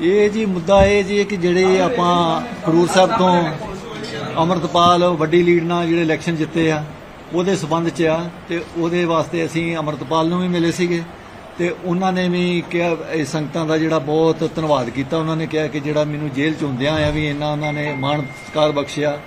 ਇਹ ਜੀ ਮੁੱਦਾ ਇਹ ਜੀ ਕਿ ਜਿਹੜੇ ਆਪਾਂ ਖਡੂਰ ਸਾਹਿਬ ਤੋਂ ਅਮਰਤਪਾਲ ਵੱਡੀ ਲੀਡ ਨਾਲ ਜਿਹੜੇ ਇਲੈਕਸ਼ਨ ਜਿੱਤੇ ਆ, ਉਹਦੇ ਸਬੰਧ 'ਚ ਆ ਤੇ ਉਹਦੇ ਵਾਸਤੇ ਅਸੀਂ ਅਮਰਤਪਾਲ ਨੂੰ ਵੀ ਮਿਲੇ ਸੀਗੇ ਤੇ ਉਹਨਾਂ ਨੇ ਵੀ ਕਿਹਾ, ਇਹ ਸੰਗਤਾਂ ਦਾ ਜਿਹੜਾ ਬਹੁਤ ਧੰਨਵਾਦ ਕੀਤਾ। ਉਹਨਾਂ ਨੇ ਕਿਹਾ ਕਿ ਜਿਹੜਾ ਮੈਨੂੰ ਜੇਲ੍ਹ 'ਚ ਹੁੰਦਿਆਂ ਆ ਵੀ ਇੰਨਾ ਉਹਨਾਂ ਨੇ ਮਾਣ ਸਤਿਕਾਰ ਬਖਸ਼ਿਆ,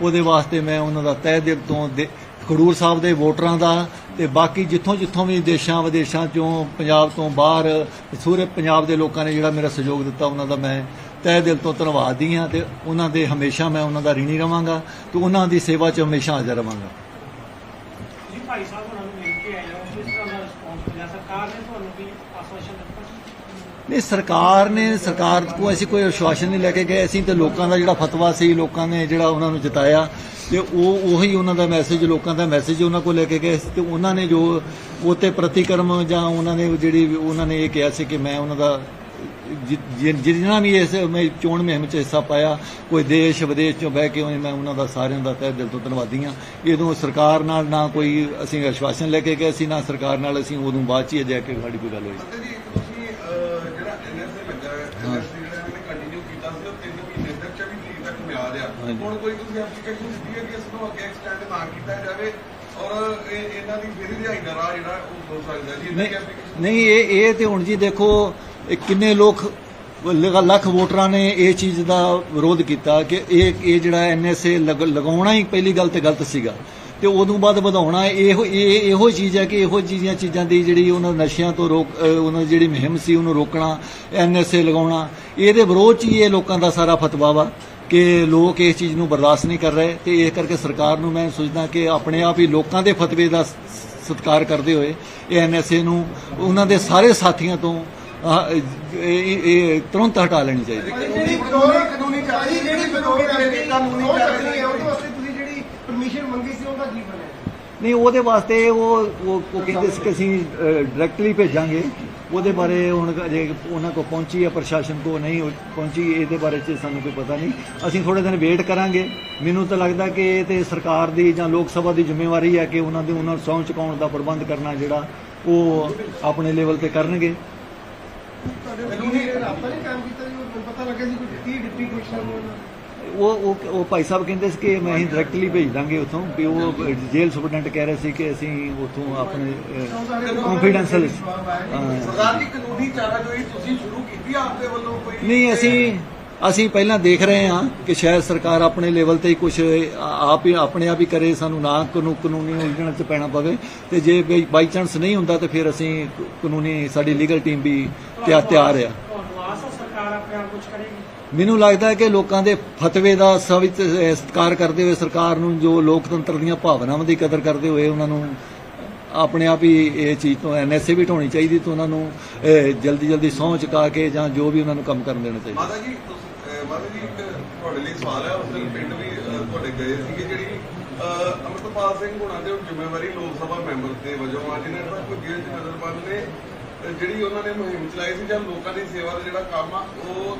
ਉਹਦੇ ਵਾਸਤੇ ਮੈਂ ਉਹਨਾਂ ਦਾ ਤਹਿ ਦਿਲ ਤੋਂ ਦੇ- ਖਡੂਰ ਸਾਹਿਬ ਦੇ ਵੋਟਰਾਂ ਦਾ ਤੇ ਬਾਕੀ ਜਿੱਥੋਂ ਜਿੱਥੋਂ ਵੀ ਦੇਸ਼ਾਂ ਵਿਦੇਸ਼ਾਂ ਚੋਂ ਪੰਜਾਬ ਤੋਂ ਬਾਹਰ ਸੂਰੇ ਪੰਜਾਬ ਦੇ ਲੋਕਾਂ ਨੇ ਜਿਹੜਾ ਮੇਰਾ ਸਹਿਯੋਗ ਦਿੱਤਾ ਉਹਨਾਂ ਦਾ ਮੈਂ ਤਹਿ ਦਿਲ ਤੋਂ ਧੰਨਵਾਦੀ ਹਾਂ ਤੇ ਉਹਨਾਂ ਦੇ ਹਮੇਸ਼ਾ ਮੈਂ ਉਹਨਾਂ ਦਾ ਰਿਣੀ ਰਵਾਂਗਾ ਤੇ ਉਹਨਾਂ ਦੀ ਸੇਵਾ 'ਚ ਹਮੇਸ਼ਾ ਹਾਜ਼ਰ ਰਵਾਂਗਾ। ਜੀ ਭਾਈ ਸਾਹਿਬ ਉਹਨਾਂ ਨੂੰ ਮਿਲ ਕੇ ਆਏ ਹੋ। ਕਿਸ ਤਰ੍ਹਾਂ ਦਾ ਰਿਸਪੌਂਸ ਮਿਲਿਆ? ਸਰਕਾਰ ਨੇ ਤੁਹਾਨੂੰ ਵੀ ਆਸ਼ਵਾਸਨ ਦਿੱਤਾ ਨਹੀਂ ਸਰਕਾਰ ਨੇ ਸਰਕਾਰ ਕੋ ਅਸੀਂ ਕੋਈ ਆਸ਼ਵਾਸਨ ਨਹੀਂ ਲੈ ਕੇ ਗਏ। ਅਸੀਂ ਤੇ ਲੋਕਾਂ ਦਾ ਜਿਹੜਾ ਫਤਵਾ ਸੀ ਲੋਕਾਂ ਨੇ ਜਿਹੜਾ ਉਹਨਾਂ ਨੂੰ ਜਿਤਾਇਆ ਤੇ ਉਹ ਉਹੀ ਉਹਨਾਂ ਦਾ ਮੈਸੇਜ ਲੋਕਾਂ ਦਾ ਮੈਸੇਜ ਉਹਨਾਂ ਕੋਲ ਲੈ ਕੇ ਗਏ ਸੀ ਤੇ ਉਹਨਾਂ ਨੇ ਜੋ ਉਹ ਤੇ ਪ੍ਰਤੀਕਰਮ ਜਾਂ ਉਹਨਾਂ ਨੇ ਜਿਹੜੀ ਉਹਨਾਂ ਨੇ ਇਹ ਕਿਹਾ ਸੀ ਕਿ ਮੈਂ ਉਹਨਾਂ ਦਾ ਜਿ- ਜਿ- ਜਿੰਨਾ ਵੀ ਇਸ ਮੈਂ ਚੋਣ ਮੁਹਿੰਮ ਚ ਹਿੱਸਾ ਪਾਇਆ ਕੋਈ ਦੇਸ਼ ਵਿਦੇਸ਼ ਚੋਂ ਬਹਿ ਕੇ ਮੈਂ ਉਹਨਾਂ ਦਾ ਸਾਰਿਆਂ ਦਾ ਤਹਿ ਦਿਲ ਤੋਂ ਧੰਨਵਾਦੀ ਹਾਂ। ਇਹਦੋਂ ਸਰਕਾਰ ਨਾਲ ਨਾ ਕੋਈ ਅਸੀਂ ਆਸ਼ਵਾਸਨ ਲੈ ਕੇ ਗਏ ਸੀ ਨਾ ਸਰਕਾਰ ਨਾਲ ਅਸੀਂ ਉਦੋਂ ਬਾਅਦ ਚ ਹੀ ਜਾ ਕੇ ਸਾਡੀ ਕੋਈ ਗੱਲ ਹੋਈ। ਤੇ ਜੀ ਤੁਸੀਂ ਅਹ, ਜਿਹੜਾ ਐਨਐਸਏ ਲੱਗਾ ਹੈ ਐਨਐਸਏ ਜਿਹੜਾ ਇਹਨਾਂ ਨੇ ਕੰਟੀਨਿਊ ਕੀਤਾ ਸੀ ਉਹ 3 ਮਹੀਨੇ ਤੱਕ 24 ਤਰੀਕ ਤੱਕ ਮਿਆਦ ਆ ਹਾਂਜੀ। ਹੁਣ ਕੋਈ ਤੁਸੀਂ ਐਪਲੀਕੇਸ਼ਨ ਦਿੱਤੀ ਹੈ ਕਿ ਇਸ ਨੂੰ ਅੱਗੇ ਐਕਸਟੈਂਡ ਨਾ ਕੀਤਾ ਔਰ ਇਹ ਇਹਨਾਂ ਦੀ ਫਿਰ ਰਿਹਾਈ ਦਾ ਰਾਹ ਜਿਹੜਾ ਉਹ ਹੋ ਸਕਦਾ ਜੀ। ਇਹਨਾਂ ਦੀ ਨਹੀਂ application- ਨਹੀਂ ਇਹ ਇਹ ਤੇ ਹੁਣ ਜੀ ਦੇਖੋ ਇਹ ਕਿੰਨੇ ਲੋਕ ਲ- ਲੱਖ ਵੋਟਰਾਂ ਨੇ ਇਹ ਚੀਜ਼ ਦਾ ਵਿਰੋਧ ਕੀਤਾ ਕਿ ਇਹ ਇਹ ਜਿਹੜਾ ਐਨਐਸਏ ਲਗਾਉਣਾ ਹੀ ਪਹਿਲੀ ਗੱਲ ਤੇ ਗਲਤ ਸੀਗਾ। ਤੇ ਉਦੋਂ ਬਾਅਦ ਵਧਾਉਣਾ ਇਹੋ ਇਹ ਇਹੋ ਚੀਜ਼ ਹੈ ਕਿ ਇਹੋ ਜਿਹੀਆਂ ਚੀਜ਼ਾਂ ਦੀ ਜਿਹੜੀ ਉਹਨਾਂ ਨਸ਼ਿਆਂ ਤੋਂ ਰੋਕ ਅ, ਉਹਨਾਂ ਦੀ ਜਿਹੜੀ ਮੁਹਿੰਮ ਸੀ ਉਹਨੂੰ ਰੋਕਣਾ ਐਨਐਸਏ ਲਗਾਉਣਾ ਇਹਦੇ ਵਿਰੋਧ ਚ ਹੀ ਇਹ ਲੋਕਾਂ ਦਾ ਸਾਰਾ ਫਤਵਾ ਵਾ। ਕਿ ਲੋਕ ਇਸ ਚੀਜ਼ ਨੂੰ ਬਰਦਾਸ਼ਤ ਨਹੀਂ ਕਰ ਰਹੇ ਤੇ ਇਸ ਕਰਕੇ ਸਰਕਾਰ ਨੂੰ ਮੈਂ ਸੋਚਦਾ ਕਿ ਆਪਣੇ ਆਪ ਹੀ ਲੋਕਾਂ ਦੇ ਫਤਵੇ ਦਾ ਸਤਿਕਾਰ ਕਰਦੇ ਹੋਏ ਇਹ ਐਨਐਸਏ ਨੂੰ ਉਹਨਾਂ ਦੇ ਸਾਰੇ ਸਾਥੀਆਂ ਤੋਂ ਇਹ ਤੁਰੰਤ ਹਟਾ ਲੈਣੀ ਚਾਹੀਦੀ। ਜਿਹੜੀ ਕਾਨੂੰਨੀ ਕਾਨੂੰਨੀ ਕਾਰਵਾਈ ਜਿਹੜੀ ਵਿਰੋਧ ਕਰਕੇ ਕਾਨੂੰਨੀ ਕਾਰਵਾਈ ਹੈ ਉਹਦੇ ਵਾਸਤੇ ਤੁਸੀਂ ਜਿਹੜੀ ਪਰਮਿਸ਼ਨ ਮੰਗੀ ਸੀ ਉਹਦਾ ਕੀ ਬਣਿਆ ਨਹੀਂ, ਉਹਦੇ ਵਾਸਤੇ ਉਹ ਉਹ ਕਹਿੰਦੇ ਸੀ ਕਿ ਅਸੀਂ ਡਾਇਰੈਕਟਲੀ ਭੇਜਾਂਗੇ। ਉਹਦੇ ਬਾਰੇ ਹੁਣ ਅਜੇ ਉਹਨਾਂ ਕੋ ਪਹੁੰਚੀ ਹੈ ਪ੍ਰਸ਼ਾਸਨ ਕੋ ਨਹੀਂ ਪਹੁੰਚੀ, ਇਹਦੇ ਬਾਰੇ ਚ ਸਾਨੂੰ ਕੋਈ ਪਤਾ ਨਹੀਂ। ਅਸੀਂ ਥੋੜੇ ਦਿਨ ਵੇਟ ਕਰਾਂਗੇ। ਮੈਨੂੰ ਤਾਂ ਲੱਗਦਾ ਕਿ ਇਹ ਤੇ ਸਰਕਾਰ ਦੀ ਜਾਂ ਲੋਕ ਸਭਾ ਦੀ ਜ਼ਿੰਮੇਵਾਰੀ ਹੈ ਕਿ ਉਹਨਾਂ ਦੇ, ਉਹਨਾਂ ਨੂੰ ਸਹੁੰ ਚੁਕਾਉਣ ਦਾ ਪ੍ਰਬੰਧ ਕਰਨਾ ਜਿਹੜਾ ਉਹ ਆਪਣੇ ਲੈਵਲ ਤੇ ਕਰਨਗੇ। ਤੁਹਾਡੇ ਵਕੀਲ ਨੇ ਰਾਬਤਾ ਕੀਤਾ ਜੀ ਪਤਾ ਲੱਗਿਆ ਸੀ ਕੋਈ ਡਿਪਟੀ ਕਮਿਸ਼ਨਰ ਨੂੰ। ਉਹ ਉਹ ਉਹ ਭਾਈ ਸਾਹਿਬ ਕਹਿੰਦੇ ਸੀ ਕਿ ਮੈਂ ਹੀ ਡਾਇਰੈਕਟਲੀ ਭੇਜ ਦਾਂਗੇ ਉਥੋਂ ਵੀ ਉਹ ਜੇਲ੍ਹ ਸੁਪਰਡੈਂਟ ਕਹਿ ਰਹੇ ਸੀ ਕਿ ਅਸੀਂ ਉਥੋਂ ਆਪਣੇ ਕੰਫੀਡੈਂਸ਼ੀਅਲ ਸਰਕਾਰ ਦੀ ਕਾਨੂੰਨੀ ਚਾਰਾਜੋਈ ਤੁਸੀਂ ਸ਼ੁਰੂ ਕੀਤੀ ਆ ਆਪਦੇ ਵੱਲੋਂ ਕੋਈ? ਨਹੀਂ ਅਸੀਂ ਅਸੀਂ ਪਹਿਲਾਂ ਦੇਖ ਰਹੇ ਹਾਂ ਕਿ ਸ਼ਾਇਦ ਸਰਕਾਰ ਆਪਣੇ ਲੈਵਲ ਤੇ ਹੀ ਕੁਝ ਆਪ ਹੀ ਆਪਣੇ ਆਪ ਹੀ ਕਰੇ ਸਾਨੂੰ ਨਾ ਕਾਨੂੰ ਕਾਨੂੰਨੀ ਉਲਝਣ ਚ ਪੈਣਾ ਪਵੇ। ਤੇ ਜੇ ਬਾਈ ਚਾਂਸ ਨਹੀਂ ਹੁੰਦਾ ਤਾਂ ਫਿਰ ਅਸੀਂ ਕਾਨੂੰਨੀ ਸਾਡੀ ਲੀਗਲ ਟੀਮ ਵੀ ਤਿਆਰ ਤਿਆਰ ਆ। ਤੁਹਾਨੂੰ ਆਸ ਹੈ ਸਰਕਾਰ ਆਪਣੇ ਆਪ ਕੁਝ ਕਰੇਗੀ? ਮੈਨੂੰ ਲੱਗਦਾ ਹੈ ਕਿ ਲੋਕਾਂ ਦੇ ਫਤਵੇ ਦਾ ਸਵਿਤ ਸਤਿਕਾਰ ਕਰਦੇ ਹੋਏ ਸਰਕਾਰ ਨੂੰ ਜੋ ਲੋਕਤੰਤਰ ਦੀਆਂ ਭਾਵਨਾਵਾਂ ਦੀ ਕਦਰ ਕਰਦੇ ਹੋਏ ਉਹਨਾਂ ਨੂੰ ਆਪਣੇ ਆਪ ਹੀ ਇਹ ਚੀਜ਼ ਤੋਂ ਐਨਐਸਏ ਵੀ ਢਾਉਣੀ ਚਾਹੀਦੀ ਤੇ ਉਹਨਾਂ ਨੂੰ ਜਲਦੀ ਜਲਦੀ ਸਹੁੰ ਚੁਕਾ ਕੇ ਜਾਂ ਜੋ ਵੀ ਉਹਨਾਂ ਨੂੰ ਕੰਮ ਕਰਨ ਦੇਣਾ ਚਾਹੀਦਾ। ਮਾਤਾ ਜੀ ਮਾਤਾ ਜੀ ਤੁਹਾਡੇ ਲਈ ਸਵਾਲ ਹੈ ਉਸ ਦਿਨ ਪਿੰਡ ਵੀ ਤੁਹਾਡੇ ਗਏ ਸੀਗੇ ਜਿਹੜੀ ਅਹ, ਸਿੰਘ ਹੋਣਾ ਦੇ ਜ਼ਿੰਮੇਵਾਰੀ ਲੋਕ ਸਭਾ ਮੈਂਬਰ ਦੇ ਵਜੋਂ ਆ ਜਿਹਨੇ ਤਾਂ ਕੋਈ ਜੇਲ੍ਹ ਚ ਨੇ ਜਿਹੜੀ ਉਹਨਾਂ ਨੇ ਮੁਹਿੰਮ ਚਲਾਈ ਸੀ ਜਾਂ ਲੋਕਾਂ ਦੀ ਸੇਵਾ ਦਾ ਜਿਹੜਾ ਕੰਮ ਆ ਉਹ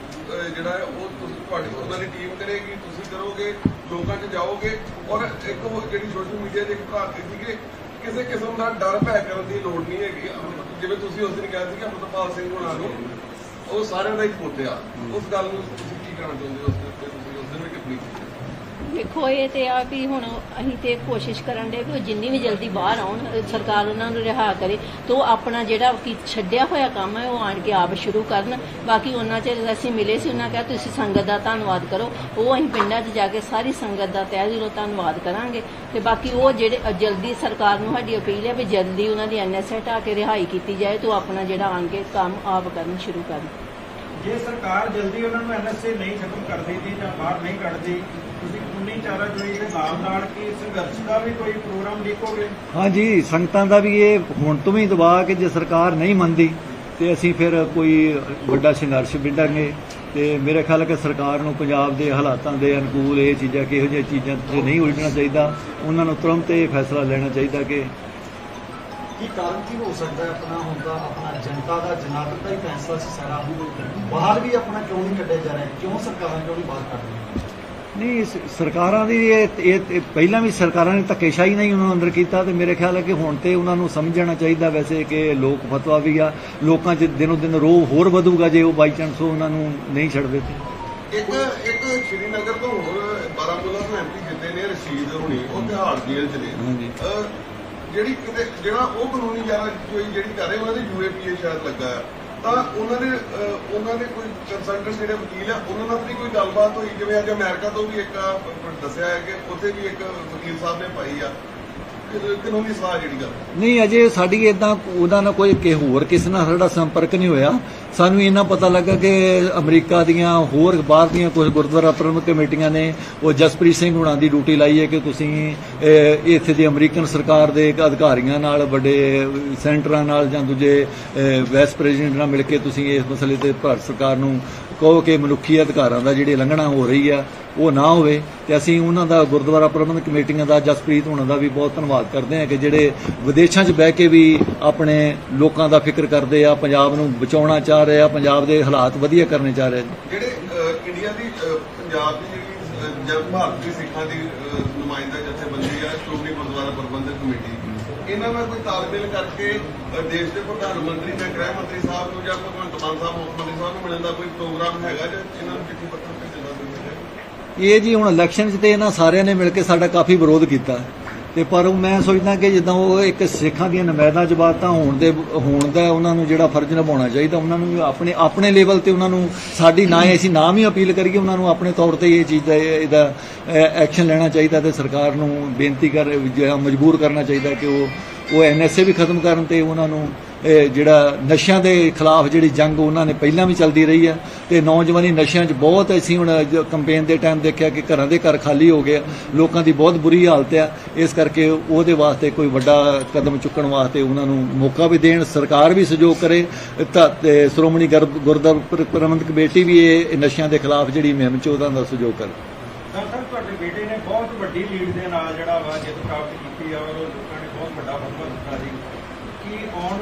ਜਿਹੜਾ ਹੈ ਉਹ ਤੁਸੀਂ ਤੁਹਾਡੀ ਉਹਨਾਂ ਦੀ ਟੀਮ ਕਰੇਗੀ ਤੁਸੀਂ ਕਰੋਗੇ ਲੋਕਾਂ 'ਚ ਜਾਓਗੇ। ਔਰ ਇੱਕ ਉਹ ਜਿਹੜੀ ਸੋਸ਼ਲ ਮੀਡੀਆ ਤੇ ਇੱਕ ਭਰਾਤੀ ਸੀਗੇ ਕਿਸੇ ਕਿਸਮ ਦਾ ਡਰ ਭੈ ਕਰਨ ਦੀ ਲੋੜ ਨਹੀਂ ਹੈਗੀ। ਜਿਵੇਂ ਤੁਸੀਂ ਉਸ ਦਿਨ ਕਿਹਾ ਸੀ ਕਿ ਅੰਮ੍ਰਿਤਪਾਲ ਸਿੰਘ ਹੋਣਾ ਨੂੰ ਉਹ ਸਾਰਿਆਂ ਦਾ ਹੀ ਪੁੱਤ ਆ ਉਸ ਗੱਲ ਨੂੰ ਤੁਸੀਂ ਕੀ ਕਹਿਣਾ ਚਾਹੁੰਦੇ ਹੋ ਉਸ ਦੇ ਦੇਖੋ ਇਹ ਤੇ ਆ ਵੀ ਹੁਣ ਅਸੀਂ ਤੇ ਕੋਸ਼ਿਸ਼ ਕਰਨ ਦੇ ਵੀ ਉਹ ਜਿੰਨੀ ਵੀ ਜਲਦੀ ਬਾਹਰ ਆਉਣ, ਸਰਕਾਰ ਉਹਨਾਂ ਨੂੰ ਰਿਹਾ ਕਰੇ ਤੇ ਆਪਣਾ ਜਿਹੜਾ ਕੀ ਛੱਡਿਆ ਹੋਇਆ ਕੰਮ ਹੈ, ਉਹ ਆਣ ਕੇ ਆਪ ਸ਼ੁਰੂ ਕਰਨ। ਬਾਕੀ ਉਹਨਾਂ ਚ ਅਸੀਂ ਮਿਲੇ ਸੀ, ਉਹਨਾਂ ਕਿਹਾ ਤੁਸੀਂ ਸੰਗਤ ਦਾ ਧੰਨਵਾਦ ਕਰੋ। ਉਹ ਅਸੀਂ ਪਿੰਡਾਂ 'ਚ ਜਾ ਕੇ ਸਾਰੀ ਸੰਗਤ ਦਾ ਤਹਿ ਦਿਲੋਂ ਧੰਨਵਾਦ ਕਰਾਂਗੇ। ਤੇ ਬਾਕੀ ਉਹ ਜਿਹੜੇ ਜਲਦੀ ਸਰਕਾਰ ਨੂੰ ਸਾਡੀ ਅਪੀਲ ਹੈ ਵੀ ਜਲਦੀ ਉਹਨਾਂ ਦੀ ਐਨਐਸਏ ਹਟਾ ਕੇ ਰਿਹਾਈ ਕੀਤੀ ਜਾਏ ਤੇ ਆਪਣਾ ਜਿਹੜਾ ਆਣ ਕੇ ਕੰਮ ਆਪ ਕਰਨ ਸ਼ੁਰੂ ਕਰਨ। ਜੇ ਸਰਕਾਰ ਜਲਦੀ ਉਹਨਾਂ ਨੂੰ ਐਨਐਸਏ ਨਹੀਂ ਖਤਮ ਕਰਦੀ ਦੀ ਜਾਂ ਬਾਹਰ ਨਹੀਂ ਕੱਢਦੀ, ਤੁਸੀਂ ਕਾਨੂੰਨੀ ਚਾਰਾਜੋਈ ਦੇ ਨਾਲ ਨਾਲ ਕੀ ਸੰਘਰਸ਼ ਦਾ ਵੀ ਕੋਈ ਪ੍ਰੋਗਰਾਮ ਲਿਖੋਗੇ ਹਾਂਜੀ ਸੰਗਤਾਂ ਦਾ ਵੀ ਇਹ ਹੁਣ ਤੋਂ ਵੀ ਦਬਾਅ ਕਿ ਜੇ ਸਰਕਾਰ ਨਹੀਂ ਮੰਨਦੀ ਤੇ ਅਸੀਂ ਫਿਰ ਕੋਈ ਵੱਡਾ ਸੰਘਰਸ਼ ਵਿੱਢਾਂਗੇ। ਤੇ ਮੇਰੇ ਖਿਆਲ ਕਿ ਸਰਕਾਰ ਨੂੰ ਪੰਜਾਬ ਦੇ ਹਾਲਾਤਾਂ ਦੇ ਅਨੁਕੂਲ ਇਹ ਚੀਜ਼ਾਂ ਕਿਹੋ ਜਿਹੀਆਂ ਚੀਜ਼ਾਂ ਤੇ ਨਹੀਂ ਉਲਝਣਾ ਚਾਹੀਦਾ। ਉਹਨਾਂ ਨੂੰ ਤੁਰੰਤ ਇਹ ਫੈਸਲਾ ਲੈਣਾ ਚਾਹੀਦਾ ਕਿ ਕੀ ਕਾਰਨ ਕੀ ਹੋ ਸਕਦਾ ਹੈ ਆਪਣਾ ਹੁਣ ਦਾ ਆਪਣਾ ਜਨਤਾ ਦਾ ਜਨਾਤਕ ਦਾ ਹੀ ਫੈਸਲਾ ਸੀ ਸਾਰਾ। ਬਾਹਰ ਵੀ ਆਪਣਾ ਕਿਉਂ ਨਹੀਂ ਕੱਢਿਆ ਜਾ ਰਿਹਾ? ਕਿਉਂ ਸਰਕਾਰਾਂ ਕਿਉਂ ਨਹੀਂ ਬਾਹਰ ਕੱਢ ਰਹੀਆਂ? ਨਹੀਂ ਸ- ਸਰਕਾਰਾਂ ਦੀ ਇਹ ਇਹ ਇਹ ਪਹਿਲਾਂ ਵੀ ਸਰਕਾਰਾਂ ਨੇ ਧੱਕੇਸ਼ਾਹੀ ਨਹੀਂ ਉਹਨਾਂ ਨੂੰ ਅੰਦਰ ਕੀਤਾ ਤੇ ਮੇਰੇ ਖਿਆਲ ਹੈ ਕਿ ਹੁਣ ਤੇ ਉਹਨਾਂ ਨੂੰ ਸਮਝਣਾ ਚਾਹੀਦਾ ਵੈਸੇ ਕਿ ਲੋਕ ਫਤਵਾ ਵੀ ਆ ਲੋਕਾਂ 'ਚ ਦਿਨੋ ਦਿਨ ਰੋਹ ਹੋਰ ਵਧੂਗਾ ਜੇ ਉਹ ਬਾਈ ਚਾਂਸ ਉਹਨਾਂ ਨੂੰ ਨਹੀਂ ਛੱਡਦੇ ਤੇ। ਇੱਕ ਇੱਕ ਸ਼੍ਰੀਨਗਰ ਤੋਂ ਹੋਰ ਬਾਰਾਮੂਲਾ ਤੋਂ ਐਮਪੀ ਜਿੱਤੇ ਨੇ ਰਸ਼ੀਦ ਹੁਣੀ ਉਹ ਤਿਹਾੜ ਜੇਲ੍ਹ ਚ ਨੇ। ਹਾਂਜੀ। ਅਹ, ਜਿਹੜੀ ਕਿਤੇ ਜਿਹੜਾ ਉਹ ਕਾਨੂੰਨੀ ਕੋਈ ਜਿਹੜੀ ਕਰ ਰਹੇ ਉਹਨਾਂ ਦੇ ਯੂਏਪੀਏ ਸ਼ਾਇਦ ਲੱਗਾ ਤਾਂ ਉਹਨਾਂ ਦੇ ਉਹਨਾਂ ਦੇ ਕੋਈ ਕੰਸਲਟੈਂਟ ਜਿਹੜੇ ਵਕੀਲ ਆ, ਉਹਨਾਂ ਨਾਲ ਵੀ ਕੋਈ ਗੱਲਬਾਤ ਹੋਈ? ਜਿਵੇਂ ਅੱਜ ਅਮਰੀਕਾ ਤੋਂ ਵੀ ਇੱਕ ਦੱਸਿਆ ਹੈ ਕਿ ਉੱਥੇ ਵੀ ਇੱਕ ਵਕੀਲ ਸਾਹਿਬ ਨੇ ਪਾਈ ਆ। ਕਾਨੂੰਨੀ ਸਲਾਹ ਜਿਹੜੀ ਗੱਲ ਨਹੀਂ, ਅਜੇ ਸਾਡੀ ਇਦਾਂ ਉਹਦਾ ਨਾ ਕੋਈ ਕਿ ਹੋਰ ਕਿਸੇ ਨਾਲ ਸਾਡਾ ਸੰਪਰਕ ਨਹੀਂ ਹੋਇਆ। ਸਾਨੂੰ ਇਹਨਾਂ ਪਤਾ ਲੱਗਾ ਕਿ ਅਮਰੀਕਾ ਦੀਆਂ ਹੋਰ ਬਾਹਰ ਦੀਆਂ ਕੁਝ ਗੁਰਦੁਆਰਾ ਪ੍ਰਬੰਧਕ ਕਮੇਟੀਆਂ ਨੇ, ਉਹ ਜਸਪ੍ਰੀਤ ਸਿੰਘ ਹੁਣਾਂ ਦੀ ਡਿਊਟੀ ਲਾਈ ਹੈ ਕਿ ਤੁਸੀਂ ਇੱਥੇ ਦੀ ਅਮਰੀਕਨ ਸਰਕਾਰ ਦੇ ਅਧਿਕਾਰੀਆਂ ਨਾਲ, ਵੱਡੇ ਸੈਂਟਰਾਂ ਨਾਲ ਜਾਂ ਦੂਜੇ ਵੈਸ ਪ੍ਰੈਜ਼ੀਡੈਂਟ ਨਾਲ ਮਿਲ ਕੇ ਤੁਸੀਂ ਇਸ ਮਸਲੇ ਤੇ ਭਾਰਤ ਸਰਕਾਰ ਨੂੰ ਕਹੋ ਕਿ ਮਨੁੱਖੀ ਅਧਿਕਾਰਾਂ ਦਾ ਜਿਹੜੀ ਉਲੰਘਣਾ ਹੋ ਰਹੀ ਆ, ਉਹ ਨਾ ਹੋਵੇ। ਤੇ ਅਸੀਂ ਉਹਨਾਂ ਦਾ ਗੁਰਦੁਆਰਾ ਪ੍ਰਬੰਧਕ ਕਮੇਟੀਆਂ ਦਾ, ਜਸਪ੍ਰੀਤ ਹੋਣਾ ਦਾ ਵੀ ਬਹੁਤ ਧੰਨਵਾਦ ਕਰਦੇ ਹਾਂ ਕਿ ਜਿਹੜੇ ਵਿਦੇਸ਼ਾਂ 'ਚ ਬਹਿ ਕੇ ਵੀ ਆਪਣੇ ਲੋਕਾਂ ਦਾ ਫਿਕਰ ਕਰਦੇ ਆ, ਪੰਜਾਬ ਨੂੰ ਬਚਾਉਣਾ ਚਾਹ ਰਹੇ ਆ, ਪੰਜਾਬ ਦੇ ਹਾਲਾਤ ਵਧੀਆ ਕਰਨੇ ਚਾਹ ਰਹੇ ਜਿਹੜੇ ਇੰਡੀਆ ਦੀ ਪੰਜਾਬ ਦੀ ਜਿਹੜੀ ਭਾਰਤੀ ਸਿੱਖਾਂ ਦੀ ਅਹ, ਨੁਮਾਇੰਦਾ ਜਥੇਬੰਦੀ ਆ ਸ਼੍ਰੋਮਣੀ ਗੁਰਦੁਆਰਾ ਪ੍ਰਬੰਧਕ ਕਮੇਟੀ ਇਹਨਾਂ ਨਾਲ ਕੋਈ ਤਾਲਮੇਲ ਕਰਕੇ ਦੇਸ਼ ਦੇ ਪ੍ਰਧਾਨ ਮੰਤਰੀ ਜਾਂ ਗ੍ਰਹਿ ਮੰਤਰੀ ਸਾਹਿਬ ਨੂੰ ਜਾਂ ਭਗਵੰਤ ਮਾਨ ਸਾਹਿਬ, ਮੁੱਖ ਮੰਤਰੀ ਸਾਹਿਬ ਨੂੰ ਮਿਲਣ ਦਾ ਕੋਈ ਪ੍ਰੋਗਰਾਮ ਹੈਗਾ ਜਾਂ ਇਹਨਾਂ ਨੂੰ ਚਿੱਠੀ ਪੱਤਰ ਭੇਜਣ ਇਹ ਜੀ ਹੁਣ ਇਲੈਕਸ਼ਨ 'ਚ ਤੇ ਇਹਨਾਂ ਸਾਰਿਆਂ ਨੇ ਮਿਲ ਕੇ ਸਾਡਾ ਕਾਫੀ ਵਿਰੋਧ ਕੀਤਾ। ਤੇ ਪਰ ਉਹ ਮੈਂ ਸੋਚਦਾ ਕਿ ਜਿੱਦਾਂ ਉਹ ਇੱਕ ਸਿੱਖਾਂ ਦੀਆਂ ਨਮਾਇਦਾਂ ਜਮਾਤਾਂ ਹੋਣ ਦੇ ਹੋਣ ਦਾ ਉਹਨਾਂ ਨੂੰ ਜਿਹੜਾ ਫਰਜ਼ ਨਿਭਾਉਣਾ ਚਾਹੀਦਾ, ਉਹਨਾਂ ਨੂੰ ਆਪਣੇ ਆਪਣੇ ਲੈਵਲ ਤੇ ਉਹਨਾਂ ਨੂੰ ਸਾਡੀ ਨਾ ਅਸੀਂ ਨਾਮ ਹੀ ਅਪੀਲ ਕਰੀਏ, ਉਹਨਾਂ ਨੂੰ ਆਪਣੇ ਤੌਰ ਤੇ ਇਹ ਚੀਜ਼ ਦਾ ਇਹਦਾ ਐਕਸ਼ਨ ਲੈਣਾ ਚਾਹੀਦਾ ਤੇ ਸਰਕਾਰ ਨੂੰ ਬੇਨਤੀ ਕਰ ਮਜਬੂਰ ਕਰਨਾ ਚਾਹੀਦਾ ਕਿ ਉਹ ਉਹ ਐਨਐਸਏ ਵੀ ਖਤਮ ਕਰਨ ਤੇ ਉਹਨਾਂ ਨੂੰ ਜਿਹੜਾ ਨਸ਼ਿਆਂ ਦੇ ਖਿਲਾਫ ਜਿਹੜੀ ਜੰਗ ਉਹਨਾਂ ਨੇ ਪਹਿਲਾਂ ਵੀ ਚੱਲਦੀ ਰਹੀ ਹੈ ਤੇ ਨੌਜਵਾਨੀ ਨਸ਼ਿਆਂ 'ਚ ਬਹੁਤ ਅਸੀਂ ਹੁਣ ਕੰਪੇਨ ਦੇ ਟਾਈਮ ਦੇਖਿਆ ਕਿ ਘਰਾਂ ਦੇ ਘਰ ਖਾਲੀ ਹੋ ਗਏ ਲੋਕਾਂ ਦੀ ਬਹੁਤ ਬੁਰੀ ਹਾਲਤ ਹੈ। ਇਸ ਕਰਕੇ ਉਹਦੇ ਵਾਸਤੇ ਕੋਈ ਵੱਡਾ ਕਦਮ ਚੁੱਕਣ ਵਾਸਤੇ ਉਹਨਾਂ ਨੂੰ ਮੌਕਾ ਵੀ ਦੇਣ, ਸਰਕਾਰ ਵੀ ਸਹਿਯੋਗ ਕਰੇ। ਤਾਂ ਸ਼੍ਰੋਮਣੀ ਗੁਰ- ਗੁਰਦੁਆਰਾ ਪ੍ਰਬੰਧਕ ਕਮੇਟੀ ਵੀ ਇਹ ਨਸ਼ਿਆਂ ਦੇ ਖਿਲਾਫ ਜਿਹੜੀ ਮੁਹਿੰਮ 'ਚ ਉਹਦਾ ਦਾ ਸਹਿਯੋਗ ਕਰੇ। ਸਰ, ਤੁਹਾਡੇ ਬੇਟੇ ਨੇ ਬਹੁਤ ਵੱਡੀ ਲੀਡ ਦੇ ਨਾਲ ਜਿਹੜਾ ਵਾ ਜਿੱਤ ਪ੍ਰਾਪਤ ਕੀਤੀ ਆ ਔਰ ਲੋਕਾਂ ਨੇ ਬਹੁਤ ਵੱਡਾ ਫਤਵਾ ਦਿੱਤਾ ਜੀ ਕਿ ਆਉਣ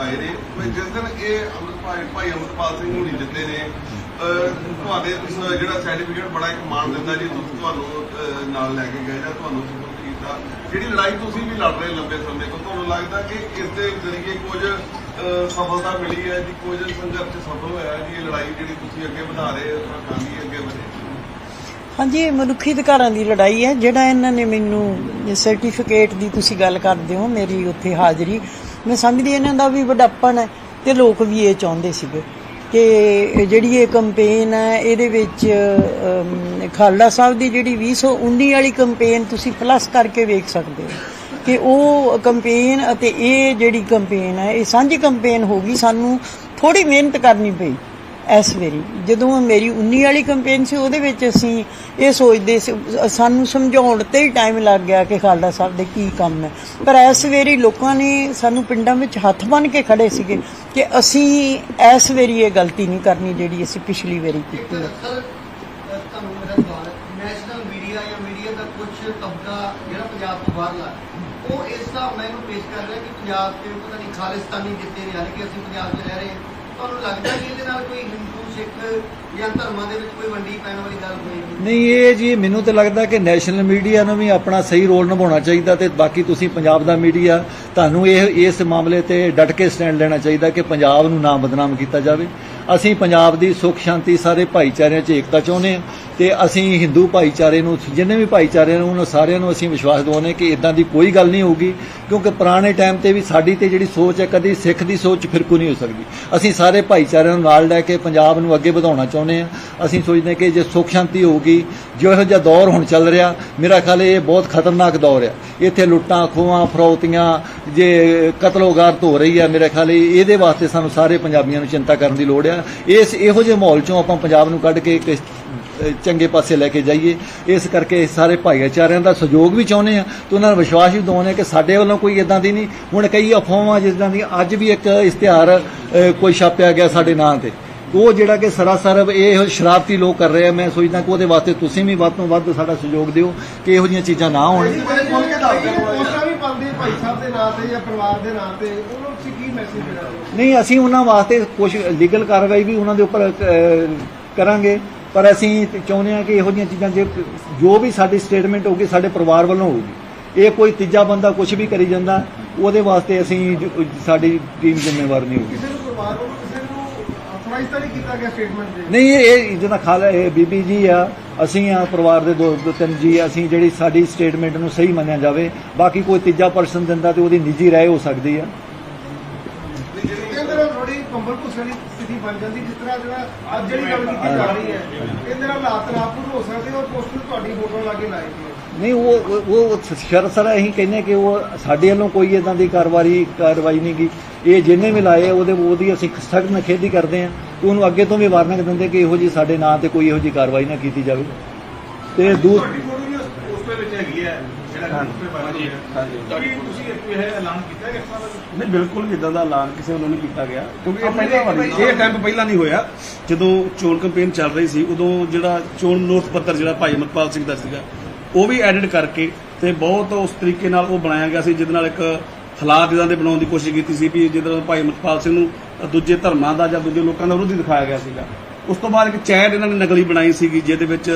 ਆਏ ਨੇ। ਵੀ ਜਿਸ ਦਿਨ ਇਹ ਅਮਰ ਭਾਈ ਅਮਰਪਾਲ ਸਿੰਘ ਹੁਣੀ ਜਿੱਤੇ ਨੇ ਤੁਹਾਡੇ ਜਿਹੜਾ ਸਰਟੀਫਿਕੇਟ ਬੜਾ ਇੱਕ ਮਾਣ ਦਿੰਦਾ ਜੀ, ਤੁਸੀਂ ਤੁਹਾਨੂੰ ਨਾਲ ਲੈ ਕੇ ਗਏ ਜਾਂ ਤੁਹਾਨੂੰ ਸਪੋਰਟ ਕੀਤਾ। ਜਿਹੜੀ ਲੜਾਈ ਤੁਸੀਂ ਵੀ ਲੜ ਰਹੇ ਲੰਬੇ ਸਮੇਂ ਤੋਂ, ਤੁਹਾਨੂੰ ਲੱਗਦਾ ਕਿ ਇਸ ਦੇ ਜ਼ਰੀਏ ਕੁਝ ਸਫਲਤਾ ਮਿਲੀ ਹੈ ਜੀ, ਕੁਝ ਸੰਘਰਸ਼ ਸਫਲ ਹੋਇਆ ਜੀ, ਇਹ ਲੜਾਈ ਜਿਹੜੀ ਤੁਸੀਂ ਅੱਗੇ ਵਧਾ ਰਹੇ ਹੋ ਕਾਂਗੀ ਅੱਗੇ ਵਧੇ। ਹਾਂਜੀ ਮਨੁੱਖੀ ਅਧਿਕਾਰਾਂ ਦੀ ਲੜਾਈ ਹੈ। ਜਿਹੜਾ ਇਹਨਾਂ ਨੇ ਮੈਨੂੰ ਸਰਟੀਫਿਕੇਟ ਦੀ ਤੁਸੀਂ ਗੱਲ ਕਰਦੇ ਹੋ, ਮੇਰੀ ਉੱਥੇ ਹਾਜ਼ਰੀ ਮੈਂ ਸਮਝਦੀ ਇਹਨਾਂ ਦਾ ਵੀ ਵੱਡਾਪਣ ਹੈ ਤੇ ਲੋਕ ਵੀ ਇਹ ਚਾਹੁੰਦੇ ਸੀਗੇ ਕਿ ਜਿਹੜੀ ਇਹ ਕੰਪੇਨ ਹੈ, ਇਹਦੇ ਵਿੱਚ ਖਾਲੜਾ ਸਾਹਿਬ ਦੀ ਜਿਹੜੀ 2019 ਵਾਲੀ ਕੰਪੇਨ ਤੁਸੀਂ ਪਲੱਸ ਕਰਕੇ ਵੇਖ ਸਕਦੇ ਹੋ ਕਿ ਉਹ ਕੰਪੇਨ ਅਤੇ ਇਹ ਜਿਹੜੀ ਕੰਪੇਨ ਹੈ, ਇਹ ਸਾਂਝੀ ਕੰਪੇਨ ਹੋ ਗਈ, ਸਾਨੂੰ ਥੋੜੀ ਮਿਹਨਤ ਕਰਨੀ ਪਈ। ਇਸ ਵੇਰੀ ਜਦੋਂ ਮੇਰੀ 19 ਵਾਲੀ ਕੰਪੇਨ ਸੀ, ਉਹਦੇ ਵਿੱਚ ਅਸੀਂ ਇਹ ਸੋਚਦੇ ਸੀ, ਸਾਨੂੰ ਸਮਝਾਉਣ ਤੇ ਹੀ ਟਾਈਮ ਲੱਗ ਗਿਆ ਕਿ ਖਾਲੜਾ ਸਾਹਿਬ ਦੇ ਕੀ ਕੰਮ ਹੈ। ਪਰ ਇਸ ਵੇਰੀ ਲੋਕਾਂ ਨੇ ਸਾਨੂੰ ਪਿੰਡਾਂ ਵਿੱਚ ਹੱਥ ਬੰਨ ਕੇ ਖੜੇ ਸੀਗੇ ਕਿ ਅਸੀਂ ਇਸ ਵੇਰੀ ਇਹ ਗਲਤੀ ਨਹੀਂ ਕਰਨੀ ਜਿਹੜੀ ਅਸੀਂ ਪਿਛਲੀ ਵਾਰੀ ਕੀਤੀ ਹੈ। ਨੈਸ਼ਨਲ ਮੀਡੀਆ ਜਾਂ ਮੀਡੀਆ ਦਾ ਕੁਝ ਤਬਕਾ ਜਿਹੜਾ ਪੰਜਾਬ ਤੋਂ ਬਾਹਰਲਾ ਉਹ ਇਸ ਹਿਸਾਬ ਨਾਲ ਪੇਸ਼ ਕਰ ਰਿਹਾ ਕਿ ਪੰਜਾਬ 'ਚ ਪਤਾ ਨਹੀਂ, ਖਾਲਿਸਤਾਨੀ ਜਿੱਤੇ ਨੇ ਯਾਨੀ ਕਿ ਅਸੀਂ ਪੰਜਾਬ 'ਚ ਰਹਿ ਰਹੇ ਹਾਂ। ਤੁਹਾਨੂੰ ਲੱਗਦਾ ਕਿ ਇਹਦੇ ਨਾਲ ਕੋਈ ਹਿੰਦੂ, ਸਿੱਖ ਜਾਂ ਧਰਮਾਂ ਦੇ ਵਿੱਚ ਕੋਈ ਵੰਡੀ ਪੈਣ ਵਾਲੀ ਗੱਲ ਹੋਏਗੀ? ਨਹੀਂ, ਇਹ ਜੀ ਮੈਨੂੰ ਤਾਂ ਲੱਗਦਾ ਕਿ ਨੈਸ਼ਨਲ ਮੀਡੀਆ ਨੂੰ ਵੀ ਆਪਣਾ ਸਹੀ ਰੋਲ ਨਿਭਾਉਣਾ ਚਾਹੀਦਾ ਤੇ ਬਾਕੀ ਤੁਸੀਂ ਪੰਜਾਬ ਦਾ ਮੀਡੀਆ, ਤੁਹਾਨੂੰ ਇਹ, ਇਸ ਮਾਮਲੇ ਤੇ ਡਟ ਕੇ ਸਟੈਂਡ ਲੈਣਾ ਚਾਹੀਦਾ ਕਿ ਪੰਜਾਬ ਨੂੰ ਨਾ ਬਦਨਾਮ ਕੀਤਾ ਜਾਵੇ। ਅਸੀਂ ਪੰਜਾਬ ਦੀ ਸੁੱਖ, ਸ਼ਾਂਤੀ ਸਾਰੇ ਭਾਈਚਾਰਿਆਂ 'ਚ ਏਕਤਾ ਚਾਹੁੰਦੇ ਹਾਂ ਤੇ ਅਸੀਂ ਹਿੰਦੂ ਭਾਈਚਾਰੇ ਨੂੰ, ਜਿੰਨੇ ਵੀ ਭਾਈਚਾਰੇ ਨੂੰ, ਉਹਨਾਂ ਸਾਰਿਆਂ ਨੂੰ ਅਸੀਂ ਵਿਸ਼ਵਾਸ ਦਿਵਾਉਂਦੇ ਕਿ ਇਦਾਂ ਦੀ ਕੋਈ ਗੱਲ ਨਹੀਂ ਹੋਊਗੀ ਕਿਉਂਕਿ ਪੁਰਾਣੇ ਟਾਈਮ ਤੇ ਵੀ ਸਾਡੀ ਤੇ ਜਿਹੜੀ ਸੋਚ ਹੈ, ਕਦੀ ਸਿੱਖ ਦੀ ਸੋਚ ਫਿਰਕੂ ਨਹੀਂ ਹੋ ਸਕਦੀ। ਅਸੀਂ ਸਾਰੇ ਭਾਈਚਾਰਿਆਂ ਨੂੰ ਨਾਲ ਲੈ ਕੇ ਪੰਜਾਬ ਨੂੰ ਅੱਗੇ ਵਧਾਉਣਾ ਚਾਹੁੰਦੇ ਹਾਂ। ਅਸੀਂ ਸੋਚਦੇ ਹਾਂ ਕਿ ਜੇ ਸੁੱਖ ਸ਼ਾਂਤੀ ਹੋਊਗੀ ਜੋ ਇਹੋ ਜਿਹਾ ਦੌਰ ਹੁਣ ਚੱਲ ਰਿਹਾ, ਮੇਰਾ ਖਿਆਲ ਇਹ ਬਹੁਤ ਖਤਰਨਾਕ ਦੌਰ ਹੈ। ਇੱਥੇ ਲੁੱਟਾਂ, ਖੋਹਾਂ, ਫਰੌਤੀਆਂ, ਜੇ ਕਤਲੋਗਾਰਤ ਹੋ ਰਹੀ ਆ ਮੇਰਾ ਖਿਆਲ ਇਹਦੇ ਵਾਸਤੇ ਸਾਨੂੰ ਸਾਰੇ ਪੰਜਾਬੀਆਂ ਨੂੰ ਚਿੰਤਾ ਕਰਨ ਦੀ ਲੋੜ ਆ ਇਸ, ਇਹੋ ਜਿਹੇ ਮਾਹੌਲ ਚੋਂ ਆਪਾਂ ਪੰਜਾਬ ਨੂੰ ਕੱਢ ਕੇ ਇੱਕ ਚੰਗੇ ਪਾਸੇ ਲੈ ਕੇ ਜਾਈਏ। ਇਸ ਕਰਕੇ ਸਾਰੇ ਭਾਈਚਾਰਿਆਂ ਦਾ ਸਹਿਯੋਗ ਵੀ ਚਾਹੁੰਦੇ ਆ ਤੇ ਉਹਨਾਂ ਨੂੰ ਵਿਸ਼ਵਾਸ ਵੀ ਦਿਵਾਉਂਦੇ ਆ ਕਿ ਸਾਡੇ ਵੱਲੋਂ ਕੋਈ ਇਦਾਂ ਦੀ ਨਹੀਂ। ਹੁਣ ਕਈ ਅਫਵਾਹਾਂ ਜਿੱਦਾਂ ਦੀ ਅੱਜ ਵੀ ਇੱਕ ਇਸ਼ਤਿਹਾਰ ਕੋਈ ਛਾਪਿਆ ਗਿਆ ਸਾਡੇ ਨਾਂ ਤੇ। ਉਹ ਜਿਹੜਾ ਕਿ ਸਰਾਸਰ ਇਹ ਸ਼ਰਾਰਤੀ ਲੋਕ ਕਰ ਰਹੇ ਆ ਮੈਂ ਸੋਚਦਾ ਕਿ ਉਹਦੇ ਵਾਸਤੇ ਤੁਸੀਂ ਵੀ ਵੱਧ ਤੋਂ ਵੱਧ ਸਾਡਾ ਸਹਿਯੋਗ ਦਿਓ ਕਿ ਇਹੋ ਜਿਹੀਆਂ ਚੀਜ਼ਾਂ ਨਾ ਹੋਣ। ਪੋਸਟਾਂ ਵੀ ਪਾਉਂਦੇ ਭਾਈ ਸਾਹਿਬ ਦੇ ਨਾਂ ਤੇ ਜਾਂ ਪਰਿਵਾਰ ਦੇ ਨਾਂ ਤੇ। ਉਹਨਾਂ ਨੂੰ ਤੁਸੀਂ ਕੀ ਮੈਸੇਜ ਦੇਣਾ? ਚਾਹੋਗੇ ਨਹੀਂ ਅਸੀਂ ਉਹਨਾਂ ਵਾਸਤੇ ਕੁਝ ਲੀਗਲ ਕਾਰਵਾਈ ਵੀ ਉਹਨਾਂ ਦੇ ਉੱਪਰ ਕਰਾਂਗੇ। ਪਰ ਅਸੀਂ ਚਾਹੁੰਦੇ ਹਾਂ ਕਿ ਇਹੋ ਜਿਹੀਆਂ ਚੀਜ਼ਾਂ ਜੇ ਜੋ ਵੀ ਸਾਡੀ ਸਟੇਟਮੈਂਟ ਹੋਊਗੀ ਸਾਡੇ ਪਰਿਵਾਰ ਵੱਲੋਂ ਹੋਊਗੀ। ਇਹ ਕੋਈ ਤੀਜਾ ਬੰਦਾ ਕੁਝ ਵੀ ਕਰੀ ਜਾਂਦਾ ਉਹਦੇ ਵਾਸਤੇ ਅਸੀਂ ਸਾਡੀ ਟੀਮ ਜ਼ਿੰਮੇਵਾਰ ਨਹੀਂ ਹੋਊਗੀ। ਤਾਂ ਨਹੀਂ ਕੀਤਾ ਗਿਆ ਸਟੇਟਮੈਂਟ ਦੇ ਨਹੀਂ ਇਹ ਜਿਹਦਾ ਖਾਲਾ ਇਹ ਬੀਬੀ ਜੀ ਆ ਅਸੀਂ ਆ ਪਰਿਵਾਰ ਦੇ ਦੋ ਦੋ ਤਿੰਨ ਜੀ ਆ, ਅਸੀਂ ਜਿਹੜੀ ਸਾਡੀ ਸਟੇਟਮੈਂਟ ਨੂੰ ਸਹੀ ਮੰਨਿਆ ਜਾਵੇ ਬਾਕੀ ਕੋਈ ਤੀਜਾ ਪਰਸਨ ਦਿੰਦਾ ਤੇ ਉਹਦੀ ਨਿੱਜੀ ਰਾਏ ਹੋ ਸਕਦੀ ਆ। ਇਹਦੇ ਥੋੜੀ ਕੰਬਲ ਕੁਸਲੀ ਸਥਿਤੀ ਬਣ ਜਾਂਦੀ ਜਿਸ ਤਰ੍ਹਾਂ ਜਿਹੜਾ ਅੱਜ ਜਿਹੜੀ ਗੱਲ ਕੀਤੀ ਜਾ ਰਹੀ ਹੈ ਇਹਦੇ ਨਾਲ ਹਾਲਾਤ ਨਾਪੂਰ ਹੋ ਸਕਦੇ ਔਰ ਪੋਸਟਰ ਤੁਹਾਡੀ ਫੋਟੋ ਲਾ ਕੇ ਨਹੀਂ ਉਹ ਉਹ- ਉਹ ਸ਼ਰਸਰ ਅਸੀਂ ਕਹਿੰਦੇ ਕਿ ਉਹ ਸਾਡੇ ਵੱਲੋਂ ਕੋਈ ਇਦਾਂ ਦੀ ਕਾਰਵਾਈ ਕਾਰਵਾਈ ਨਹੀਂ ਗੀ ਇਹ ਜਿੰਨੇ ਵੀ ਲਾਏ ਆ, ਉਹਦੇ ਉਹਦੀ ਅਸੀਂ ਸਖਤ ਨਖੇਦੀ ਕਰਦੇ ਆ ਉਹਨੂੰ ਅੱਗੇ ਤੋਂ ਵੀ ਵਾਰਨਿੰਗ ਦਿੰਦੇ ਕਿ ਇਹੋ ਜੀ ਸਾਡੇ ਨਾਂ ਤੇ ਕੋਈ ਇਹੋ ਜੀ ਕਾਰਵਾਈ ਨਾ ਕੀਤੀ ਜਾਵੇ। ਤੇ ਦੂਰ ਤੁਹਾਡੀ ਫੋਟੋ ਵੀ ਉਸ ਦੇ ਵਿੱਚ ਹੈਗੀ ਹੈ ਜਿਹੜਾ ਗਰੁੱਪ ਤੇ ਵਾਇਰਲ ਹੋਇਆ ਕੀ ਤੁਸੀਂ ਇੱਕ ਇਹ ਐਲਾਨ ਕੀਤਾ ਕਿ ਦਾ ਨਹੀਂ ਬਿਲਕੁਲ ਇਦਾਂ ਦਾ ਐਲਾਨ ਕਿਸੇ ਵੱਲੋਂ ਨਹੀਂ ਕੀਤਾ ਗਿਆ ਕਿਉਂਕਿ ਇਹ ਪਹਿਲਾਂ ਵਾਰੀ ਇਹ ਅਟੈਂਪ ਪਹਿਲਾਂ ਨਹੀਂ ਹੋਇਆ। ਜਦੋਂ ਚੋਣ ਕੈਂਪੇਨ ਚੱਲ ਰਹੀ ਸੀ ਉਦੋਂ ਜਿਹੜਾ ਚੋਣ ਨੋਟ ਪੱਤਰ ਜਿਹੜਾ ਭਾਈ ਅਮਰਪਾਲ ਸਿੰਘ ਦਾ ਸੀਗਾ ਉਹ ਵੀ ਐਡਿਟ ਕਰਕੇ ਤੇ ਬਹੁਤ ਉਸ ਤਰੀਕੇ ਨਾਲ ਉਹ ਬਣਾਇਆ ਗਿਆ ਸੀ, ਜਿਹਦੇ ਨਾਲ ਇੱਕ ਹਾਲਾਤ ਇਦਾਂ ਦੇ ਬਣਾਉਣ ਦੀ ਕੋਸ਼ਿਸ਼ ਕੀਤੀ ਸੀ ਵੀ ਜਿਹਦੇ ਨਾਲ ਭਾਈ ਅਮਰਪਾਲ ਸਿੰਘ ਨੂੰ ਦੂਜੇ ਧਰਮਾਂ ਦਾ ਜਾਂ ਦੂਜੇ ਲੋਕਾਂ ਦਾ ਵਿਰੋਧੀ ਦਿਖਾਇਆ ਗਿਆ ਸੀਗਾ। ਉਸ ਤੋਂ ਬਾਅਦ ਇੱਕ ਚੈਟ ਇਹਨਾਂ ਨੇ ਨਕਲੀ ਬਣਾਈ ਸੀਗੀ, ਜਿਹਦੇ ਵਿੱਚ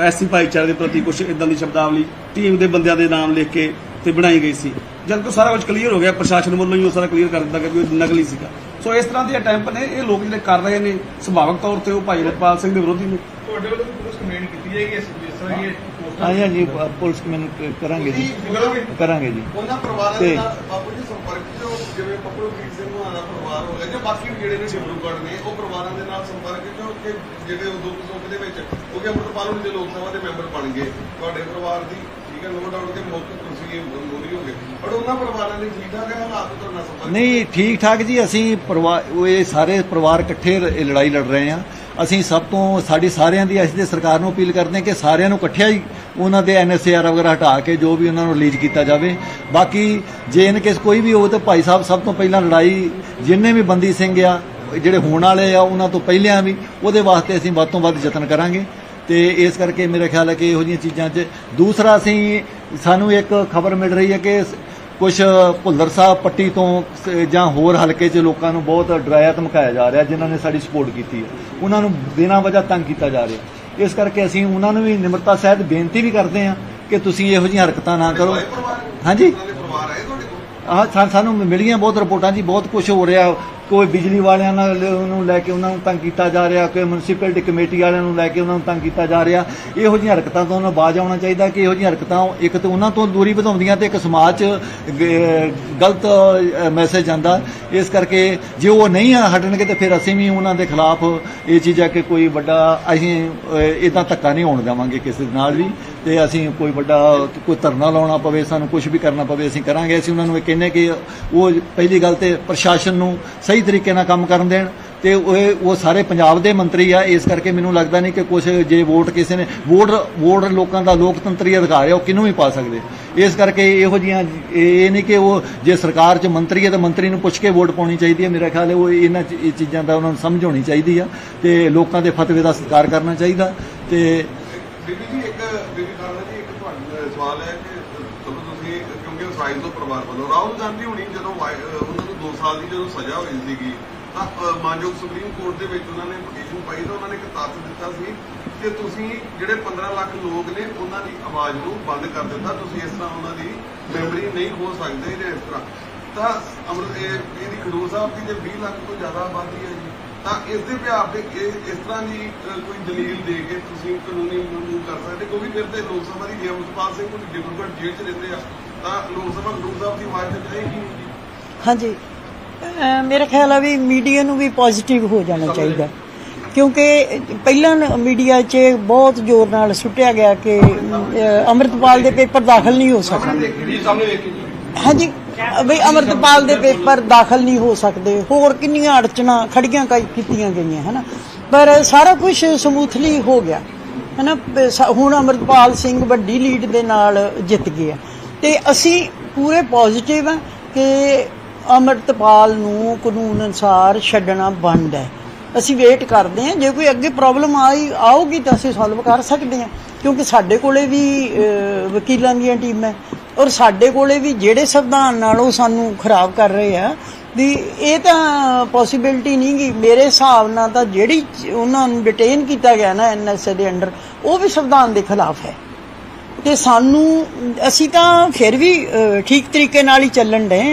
ਐਸੀ ਭਾਈਚਾਰੇ ਦੇ ਪ੍ਰਤੀ ਕੁਝ ਇਦਾਂ ਦੀ ਸ਼ਬਦਾਵਲੀ ਟੀਮ ਦੇ ਬੰਦਿਆਂ ਦੇ ਨਾਮ ਲਿਖ ਕੇ ਤੇ ਬਣਾਈ ਗਈ ਸੀ। ਜਦ ਤੋਂ ਸਾਰਾ ਕੁਝ ਕਲੀਅਰ ਹੋ ਗਿਆ, ਪ੍ਰਸ਼ਾਸਨ ਵੱਲੋਂ ਹੀ ਉਹ ਸਾਰਾ ਕਲੀਅਰ ਕਰ ਦਿੱਤਾ ਗਿਆ ਵੀ ਉਹ ਨਕਲੀ ਸੀਗਾ। ਸੋ ਇਸ ਤਰ੍ਹਾਂ ਦੇ ਅਟੈਂਪ ਨੇ, ਇਹ ਲੋਕ ਜਿਹੜੇ ਕਰ ਰਹੇ ਨੇ, ਸੁਭਾਵਿਕ ਤੌਰ ਤੇ ਉਹ ਭਾਈ ਰਤਪਾਲ ਸਿੰਘ ਦੇ ਵਿਰੋਧੀ ਨੇ। ਤੁਹਾਡੇ ਵੱਲੋਂ ਪੁਲਿਸ ਕੰਪਲੇਂਟ ਕੀਤੀ ਜਾਏਗੀ ਇਸ ਤਰ੍ਹਾਂ ਇਹ ਹਾਂਜੀ ਹਾਂਜੀ ਪੁਲਿਸ ਕ- ਕਰਾਂਗੇ ਜੀ। ਕਰੋਗੇ? ਜੀ। ਉਹਨਾਂ ਪਰਿਵਾਰਾਂ ਦੇ ਨਾਲ ਬਾਪੂ ਜੀ ਸੰਪਰਕ ਉਹ ਜਿਵੇਂ ਪੱਪੂ ਵੀਰ ਸਿੰਘ ਹੋਣਾ ਦਾ ਪਰਿਵਾਰ ਹੋ ਗਿਆ ਜਾਂ ਬਾਕੀ ਜਿਹੜੇ ਨੇ ਡਿਬਰੂਗੜ੍ਹ ਨੇ ਉਹ ਪਰਿਵਾਰਾਂ ਦੇ ਨਾਲ ਸੰਪਰਕ ਹੋ ਕਿ ਜਿਹੜੇ ਉਹ ਦੁੱਖ ਸੁੱਖ ਦੇ ਵਿੱਚ ਕਿਉਂਕਿ ਅੰਮ੍ਰਿਤਪਾਲ ਹੁਣ ਜੇ ਲੋਕ ਸਭਾ ਦੇ ਮੈਂਬਰ ਬਣ ਗਏ ਤੁਹਾਡੇ ਪਰਿਵਾਰ ਦੀ ਠੀਕ ਹੈ ਨੋ ਡਾਊਟ ਕਿ ਮੁੱਖ ਤੁਸੀਂ ਮੋਰੀ ਹੋ ਗਏ। ਪਰ ਉਹਨਾਂ ਪਰਿਵਾਰਾਂ ਦੇ ਠੀਕ ਠਾਕ ਹੈ ਹਾਲਾਤ ਤੁਹਾਡੇ ਸੰਪਰਕ ਨਹੀਂ ਠੀਕ ਠਾਕ ਜੀ ਅਸੀਂ ਪਰਿਵਾਰ ਉਹ ਇਹ ਸਾਰੇ ਪਰਿਵਾਰ ਇਕੱਠੇ ਲੜਾਈ ਲੜ ਰਹੇ ਆ ਅਸੀਂ ਸਭ ਤੋਂ ਸਾਡੀ ਸਾਰਿਆਂ ਦੀ ਅਸੀਂ ਤੇ ਸਰਕਾਰ ਨੂੰ ਅਪੀਲ ਕਰਦੇ ਹਾਂ ਕਿ ਸਾਰਿਆਂ ਨੂੰ ਇਕੱਠਿਆਂ ਹੀ ਉਹਨਾਂ ਦੇ ਐਨਐਸਆਰ ਵਗੈਰਾ ਹਟਾ ਕੇ ਜੋ ਵੀ ਉਹਨਾਂ ਨੂੰ ਰਿਲੀਜ਼ ਕੀਤਾ ਜਾਵੇ। ਬਾਕੀ ਜੇ ਇਨ ਕੇਸ ਕੋਈ ਵੀ ਹੋਵੇ ਤਾਂ ਭਾਈ ਸਾਹਿਬ ਸਭ ਤੋਂ ਪਹਿਲਾਂ ਲੜਾਈ ਜਿੰਨੇ ਵੀ ਬੰਦੀ ਸਿੰਘ ਆ, ਜਿਹੜੇ ਹੋਣ ਵਾਲੇ ਆ, ਉਹਨਾਂ ਤੋਂ ਪਹਿਲਿਆਂ ਵੀ, ਉਹਦੇ ਵਾਸਤੇ ਅਸੀਂ ਵੱਧ ਤੋਂ ਵੱਧ ਯਤਨ ਕਰਾਂਗੇ। ਤੇ ਇਸ ਕਰਕੇ ਮੇਰਾ ਖਿਆਲ ਹੈ ਕਿ ਇਹੋ ਜਿਹੀਆਂ ਚੀਜ਼ਾਂ 'ਚ ਦੂਸਰਾ ਅਸੀਂ, ਸਾਨੂੰ ਇੱਕ ਖਬਰ ਮਿਲ ਰਹੀ ਹੈ ਕਿ ਕੁਝ ਭੁੱਲਰ ਸਾਹਿਬ ਪੱਟੀ ਤੋਂ ਜਾਂ ਹੋਰ ਹਲਕੇ 'ਚ ਲੋਕਾਂ ਨੂੰ ਬਹੁਤ ਡਰਾਇਆ ਧਮਕਾਇਆ ਜਾ ਰਿਹਾ ਜਿਨ੍ਹਾਂ ਨੇ ਸਾਡੀ ਸਪੋਰਟ ਕੀਤੀ ਹੈ। ਉਹਨਾਂ ਨੂੰ ਬਿਨਾਂ ਵਜ੍ਹਾ ਤੰਗ ਕੀਤਾ ਜਾ ਰਿਹਾ ਇਸ ਕਰਕੇ ਅਸੀਂ ਉਹਨਾਂ ਨੂੰ ਵੀ ਨਿਮਰਤਾ ਸਹਿਤ ਬੇਨਤੀ ਵੀ ਕਰਦੇ ਹਾਂ ਕਿ ਤੁਸੀਂ ਇਹੋ ਜਿਹੀਆਂ ਹਰਕਤਾਂ ਨਾ ਕਰੋ। ਹਾਂਜੀ। ਸਾ- ਸਾਨੂੰ ਮਿਲੀਆਂ ਬਹੁਤ ਰਿਪੋਰਟਾਂ ਜੀ ਬਹੁਤ ਕੁਝ ਹੋ ਰਿਹਾ। ਕੋਈ ਬਿਜਲੀ ਵਾਲਿਆਂ ਨਾਲ ਉਹਨੂੰ ਲੈ ਕੇ ਉਹਨਾਂ ਨੂੰ ਤੰਗ ਕੀਤਾ ਜਾ ਰਿਹਾ, ਕੋਈ ਮਿਊਨਿਸਪੈਲਿਟੀ ਕਮੇਟੀ ਵਾਲਿਆਂ ਨੂੰ ਲੈ ਕੇ ਉਹਨਾਂ ਨੂੰ ਤੰਗ ਕੀਤਾ ਜਾ ਰਿਹਾ, ਇਹੋ ਜਿਹੀਆਂ ਹਰਕਤਾਂ ਤੋਂ ਉਹਨਾਂ ਬਾਜ ਆਉਣਾ ਚਾਹੀਦਾ ਕਿ ਇਹੋ ਜਿਹੀਆਂ ਹਰਕਤਾਂ ਇੱਕ ਤਾਂ ਉਹਨਾਂ ਤੋਂ ਦੂਰੀ ਵਧਾਉਂਦੀਆਂ ਤੇ ਇੱਕ ਸਮਾਜ 'ਚ ਗਲਤ ਮੈਸੇਜ ਜਾਂਦਾ। ਇਸ ਕਰਕੇ ਜੇ ਉਹ ਨਹੀਂ ਹਟਣਗੇ ਤੇ ਫਿਰ ਅਸੀਂ ਵੀ ਉਹਨਾਂ ਦੇ ਖਿਲਾਫ ਇਹ ਚੀਜ਼ਾਂ ਕਿ ਕੋਈ ਵੱਡਾ, ਅਸੀਂ ਇਦਾਂ ਧੱਕਾ ਨਹੀਂ ਹੋਣ ਦੇਵਾਂਗੇ ਕਿਸੇ ਨਾਲ ਵੀ। ਤੇ ਅਸੀਂ ਕੋਈ ਵੱਡਾ, ਕੋਈ ਧਰਨਾ ਲਾਉਣਾ ਪਵੇ, ਸਾਨੂੰ ਕੁਝ ਵੀ ਕਰਨਾ ਪਵੇ, ਅਸੀਂ ਕਰਾਂਗੇ। ਅਸੀਂ ਉਹਨਾਂ ਨੂੰ ਇਹ ਕਹਿੰਨੇ ਕਿ ਉਹ ਪਹਿਲੀ ਗੱਲ ਤੇ ਪ੍ਰਸ਼ਾਸਨ ਨੂੰ ਸਹੀ ਤਰੀਕੇ ਨਾਲ ਕੰਮ ਕਰਨ ਦੇਣ ਤੇ ਉਹ ਉਹ ਸਾਰੇ ਪੰਜਾਬ ਦੇ ਮੰਤਰੀ ਆ, ਇਸ ਕਰਕੇ ਮੈਨੂੰ ਲੱਗਦਾ ਨਹੀਂ ਕਿ ਕੁਝ ਜੇ ਵੋਟ ਕਿਸੇ ਨੇ ਵੋਟ ਵੋਟ ਲੋਕਾਂ ਦਾ ਲੋਕਤੰਤਰੀ ਅਧਿਕਾਰ ਹੈ ਉਹ ਕਿਹਨੂੰ ਵੀ ਪਾ ਸਕਦੇ? ਇਸ ਕਰਕੇ ਇਹੋ ਜੀਆਂ ਇਹ ਨਹੀਂ ਕਿ ਉਹ ਜੇ ਸਰਕਾਰ 'ਚ ਮੰਤਰੀ ਹੈ ਤਾਂ ਮੰਤਰੀ ਨੂੰ ਪੁੱਛ ਕੇ ਵੋਟ ਪਾਉਣੀ ਚਾਹੀਦੀ ਹੈ ਮੇਰਾ ਖਿਆਲ ਹੈ ਉਹ ਇਹਨਾਂ ਚ- ਚੀਜ਼ਾਂ ਦਾ ਉਹਨਾਂ ਨੂੰ ਸਮਝ ਹੋਣੀ ਚਾਹੀਦੀ ਆ ਤੇ ਲੋਕਾਂ ਦੇ ਫਤਵੇ ਦਾ ਸਤਿਕਾਰ ਕਰਨਾ ਚਾਹੀਦਾ ਤੇ ਬੀਬੀ ਜੀ, ਇੱਕ ਬੀਬੀ ਖਾਲਸਾ ਜੀ, ਇੱਕ ਤੁਹਾਡਾ ਸਵਾਲ ਹੈ ਕਿ ਤੁਸੀਂ ਕਿਉਂਕਿ ਸਾਈਜ਼ ਤੋਂ ਪਰਿਵਾਰ ਵੱਲੋਂ, ਰਾਹੁਲ ਗਾਂਧੀ ਹੁਣੀ ਜਦੋਂ ਵਾਈ- ਅਹ ਉਹਨਾਂ ਨੂੰ 2 ਸਾਲ ਦੀ ਜਦੋਂ ਸਜ਼ਾ ਹੋਈ ਸੀਗੀ, ਤਾਂ ਮਾਨਯੋਗ ਸੁਪਰੀਮ ਕੋਰਟ ਦੇ ਵਿੱਚ ਉਹਨਾਂ ਨੇ ਪਟੀਸ਼ਨ ਪਾਈ ਤਾਂ ਉਹਨਾਂ ਨੇ ਇੱਕ ਤੱਥ ਦਿੱਤਾ ਸੀ ਕਿ ਤੁਸੀਂ ਜਿਹੜੇ 15 ਲੱਖ ਲੋਕ ਨੇ, ਉਹਨਾਂ ਦੀ ਆਵਾਜ਼ ਨੂੰ ਬੰਦ ਕਰ ਦਿੱਤਾ। ਤੁਸੀਂ ਇਸ ਤਰ੍ਹਾਂ ਉਹਨਾਂ ਦੀ ਮੈਮਰੀ ਨਹੀਂ ਖੋ ਸਕਦੇ ਜਾਂ ਇਸ ਤਰ੍ਹਾਂ। ਤਾਂ, ਅਮਰ ਇਹਦੀ ਖਡੂਰ ਸਾਹਿਬ ਦੀ ਜੇ 20 ਲੱਖ ਤੋਂ ਜ਼ਿਆਦਾ ਆਬਾਦੀ ਹੈ ਜੀ, ਤਾਂ ਇਸ ਦੇ ਵਿਆਪ ਦੇ ਇਸ ਤਰ੍ਹਾਂ ਦੀ ਕੋਈ ਦਲੀਲ ਦੇ ਕੇ ਤੁਸੀਂ ਕਾਨੂੰਨੀ ਮੂਵ ਕਰ ਸਕਦੇ ਕਿਉਂਕਿ ਫਿਰ ਤੇ ਲੋਕ ਸਭਾ ਦੀ ਜੇ ਅਮਰਪਾਲ ਸਿੰਘ ਕੋਈ ਡਿਬਰੂਗੜ੍ਹ ਜੇਲ੍ਹ 'ਚ ਰਹਿੰਦੇ ਆ, ਤਾਂ ਲੋਕ ਸਭਾ ਖਡੂਰ ਸਾਹਿਬ ਦੀ ਆਵਾਜ਼ ਤੇ ਜਾਏਗੀ ਹਾਂਜੀ। ਮੇਰਾ ਖਿਆਲ ਆ ਵੀ ਮੀਡੀਆ ਨੂੰ ਵੀ ਪੋਜ਼ਿਟਿਵ ਹੋ ਜਾਣਾ ਚਾਹੀਦਾ। ਕਿਉਂਕਿ ਪਹਿਲਾਂ ਮੀਡੀਆ 'ਚ ਬਹੁਤ ਜ਼ੋਰ ਨਾਲ ਸੁੱਟਿਆ ਗਿਆ ਕਿ ਅੰਮ੍ਰਿਤਪਾਲ ਦੇ ਪੇਪਰ ਦਾਖਲ ਨਹੀਂ ਹੋ ਸਕਦੇ ਹਾਂਜੀ ਬਈ ਅੰਮ੍ਰਿਤਪਾਲ ਦੇ ਪੇਪਰ ਦਾਖਲ ਨਹੀਂ ਹੋ ਸਕਦੇ। ਹੋਰ ਕਿੰਨੀਆਂ ਅੜਚਣਾ ਖੜੀਆਂ ਕੀਤੀਆਂ ਗਈਆਂ ਹਨਾ? ਪਰ ਸਾਰਾ ਕੁਝ ਸਮੂਥਲੀ ਹੋ ਗਿਆ ਹਨਾ? ਹੁਣ ਅੰਮ੍ਰਿਤਪਾਲ ਸਿੰਘ ਵੱਡੀ ਲੀਡ ਦੇ ਨਾਲ ਜਿੱਤ ਗਿਆ ਤੇ ਅਸੀਂ ਪੂਰੇ ਪੋਜ਼ਿਟਿਵ ਆ ਕਿ ਅੰਮ੍ਰਿਤਪਾਲ ਨੂੰ ਕਾਨੂੰਨ ਅਨੁਸਾਰ ਛੱਡਣਾ ਬੰਦ ਹੈ। ਅਸੀਂ ਵੇਟ ਕਰਦੇ ਹਾਂ। ਜੇ ਕੋਈ ਅੱਗੇ ਪ੍ਰੋਬਲਮ ਆਈ, ਆਊਗੀ ਤਾਂ ਅਸੀਂ ਸੋਲਵ ਕਰ ਸਕਦੇ ਹਾਂ। ਕਿਉਂਕਿ ਸਾਡੇ ਕੋਲੇ ਵੀ ਵਕੀਲਾਂ ਦੀਆਂ ਟੀਮਾਂ ਔਰ ਸਾਡੇ ਕੋਲੇ ਵੀ ਜਿਹੜੇ ਸੰਵਿਧਾਨ ਨਾਲ ਉਹ ਸਾਨੂੰ ਖਰਾਬ ਕਰ ਰਹੇ ਆ, ਵੀ ਇਹ ਤਾਂ ਪੋਸਿਬਿਲਿਟੀ ਨਹੀਂ ਗੀ। ਮੇਰੇ ਹਿਸਾਬ ਨਾਲ ਤਾਂ ਜਿਹੜੀ ਉਹਨਾਂ ਨੂੰ ਡਿਟੇਨ ਕੀਤਾ ਗਿਆ ਨਾ ਐਨਐਸਏ ਦੇ ਅੰਡਰ ਉਹ ਵੀ ਸੰਵਿਧਾਨ ਦੇ ਖਿਲਾਫ ਹੈ। ਤੇ ਸਾਨੂੰ, ਅਸੀਂ ਤਾਂ ਫਿਰ ਵੀ ਠੀਕ ਤਰੀਕੇ ਨਾਲ ਹੀ ਚੱਲਣ ਡਏ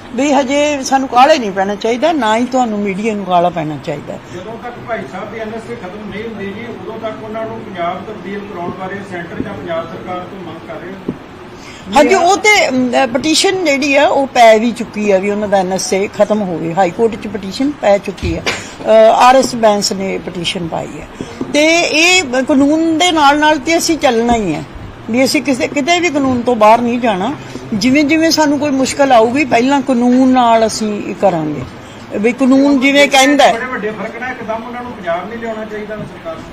ਵੀ ਹਜੇ ਸਾਨੂੰ ਕਾਲੇ ਨਹੀਂ ਪੈਣਾ ਚਾਹੀਦਾ ਨਾ ਹੀ ਤੁਹਾਨੂੰ ਮੀਡੀਆ ਨੂੰ ਕਾਲਾ ਪੈਣਾ ਚਾਹੀਦਾ। ਜਦੋਂ ਤੱਕ ਭਾਈ ਸਾਹਿਬ ਦੀ ਐਨਐਸਏ ਖਤਮ ਨਹੀਂ ਹੁੰਦੀ ਜੀ ਉਦੋਂ ਤੱਕ ਉਹਨਾਂ ਨੂੰ ਪੰਜਾਬ ਤਬਦੀਲ ਕਰਾਉਣ ਬਾਰੇ ਸੈਂਟਰ ਜਾਂ ਪੰਜਾਬ ਸਰਕਾਰ ਤੋਂ ਮੰਗ ਕਰ ਰਹੇ ਹੋ? ਹਾਂਜੀ ਉਹ ਤੇ ਪਟੀਸ਼ਨ ਜਿਹੜੀ ਆ ਉਹ ਪੈ ਵੀ ਚੁੱਕੀ ਆ ਵੀ ਉਹਨਾਂ ਦਾ ਐਨਐਸਏ ਖਤਮ ਹੋਵੇ। ਹਾਈ ਕੋਰਟ ਚ ਪਟੀਸ਼ਨ ਪੈ ਚੁੱਕੀ ਆ। ਆਰਐਸ ਬੈਂਸ ਨੇ ਪਟੀਸ਼ਨ ਪਾਈ ਹੈ ਤੇ ਇਹ ਕਾਨੂੰਨ ਦੇ ਨਾਲ ਨਾਲ ਤੇ ਅਸੀਂ ਚੱਲਣਾ ਹੀ ਹੈ ਵੀ ਅਸੀਂ ਕਿਸੇ ਕਿਤੇ ਵੀ ਕਾਨੂੰਨ ਤੋਂ ਬਾਹਰ ਨਹੀਂ ਜਾਣਾ। ਜਿਵੇਂ ਜਿਵੇਂ ਸਾਨੂੰ ਕੋਈ ਮੁਸ਼ਕਲ ਆਊਗੀ ਪਹਿਲਾਂ ਕਾਨੂੰਨ ਨਾਲ ਅਸੀਂ ਕਰਾਂਗੇ। ਵੀ ਕਾਨੂੰਨ ਜਿਵੇਂ ਕਹਿੰਦਾ ਹੈ। ਬੜੇ ਵੱਡੇ ਫ਼ਰਕ ਨਾਲ ਇੱਕਦਮ ਉਹਨਾਂ ਨੂੰ ਪੰਜਾਬ ਨਹੀਂ ਲਿਆਉਣਾ ਚਾਹੀਦਾ ਸਰਕਾਰ ਨੂੰ।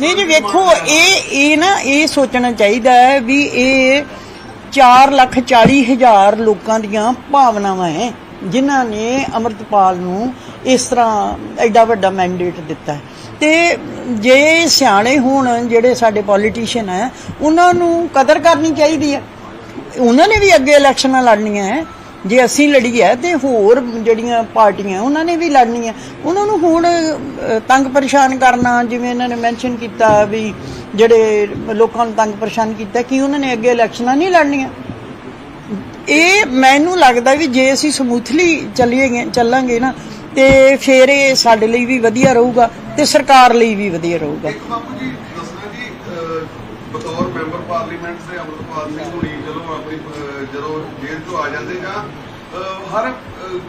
ਨਹੀਂ ਜੀ ਵੇਖੋ ਇਹ ਇਹ ਨਾ ਇਹ ਸੋਚਣਾ ਚਾਹੀਦਾ ਹੈ ਵੀ ਇਹ 4 ਲੱਖ 40 ਹਜ਼ਾਰ ਲੋਕਾਂ ਦੀਆਂ ਭਾਵਨਾਵਾਂ ਹੈ ਜਿਨ੍ਹਾਂ ਨੇ ਅਮਰਤਪਾਲ ਨੂੰ ਇਸ ਤਰ੍ਹਾਂ ਐਡਾ ਵੱਡਾ ਮੈਂਡੇਟ ਦਿੱਤਾ ਹੈ। ਤੇ ਜੇ ਸਿਆਣੇ ਹੋਣ ਜਿਹੜੇ ਸਾਡੇ ਪੋਲੀਟੀਸ਼ੀਅਨ ਹੈ ਉਹਨਾਂ ਨੂੰ ਕਦਰ ਕਰਨੀ ਚਾਹੀਦੀ ਹੈ ਉਹਨਾਂ ਨੇ ਵੀ ਅੱਗੇ ਇਲੈਕਸ਼ਨਾਂ ਲੜਨੀਆਂ ਹੈ ਜੇ ਅਸੀਂ ਲੜੀ ਹੈ ਤੇ ਹੋਰ ਜਿਹੜੀਆਂ ਪਾਰਟੀਆਂ ਉਹਨਾਂ ਨੇ ਵੀ ਲੜਨੀਆਂ। ਉਹਨਾਂ ਨੂੰ ਹੁਣ ਤੰਗ ਪਰੇਸ਼ਾਨ ਕਰਨਾ, ਜਿਵੇਂ ਇਹਨਾਂ ਨੇ ਮੈਂਸ਼ਨ ਕੀਤਾ ਵੀ ਜਿਹੜੇ ਲੋਕਾਂ ਨੂੰ ਤੰਗ ਪਰੇਸ਼ਾਨ ਕੀਤਾ ਕਿ ਉਹਨਾਂ ਨੇ ਅੱਗੇ ਇਲੈਕਸ਼ਨਾਂ ਨਹੀਂ ਲੜਨੀਆਂ। ਇਹ ਮੈਨੂੰ ਲੱਗਦਾ ਵੀ ਜੇ ਅਸੀਂ ਸਮੂਥਲੀ ਚੱਲੀਏ, ਚੱਲਾਂਗੇ ਨਾ, ਤੇ ਫਿਰ ਇਹ ਸਾਡੇ ਲਈ ਵੀ ਵਧੀਆ ਰਹੂਗਾ। ਤੇ ਸਰਕਾਰ ਲਈ ਵੀ ਵਧੀਆ ਰਹੂਗਾ। ਇੱਕ ਬਾਪੂ ਜੀ, ਦੱਸਣਾ ਜੀ ਬਤੌਰ ਮੈਂਬਰ ਪਾਰਲੀਮੈਂਟ ਦੇ ਅਮਰਪਾਲ ਸਿੰਘ ਹੁਣੀ ਜਦੋਂ ਆਪਣੀ ਜਦੋਂ ਜੇਲ੍ਹ ਤੋਂ ਆ ਜਾਂਦੇ ਜਾਂ ਹਰ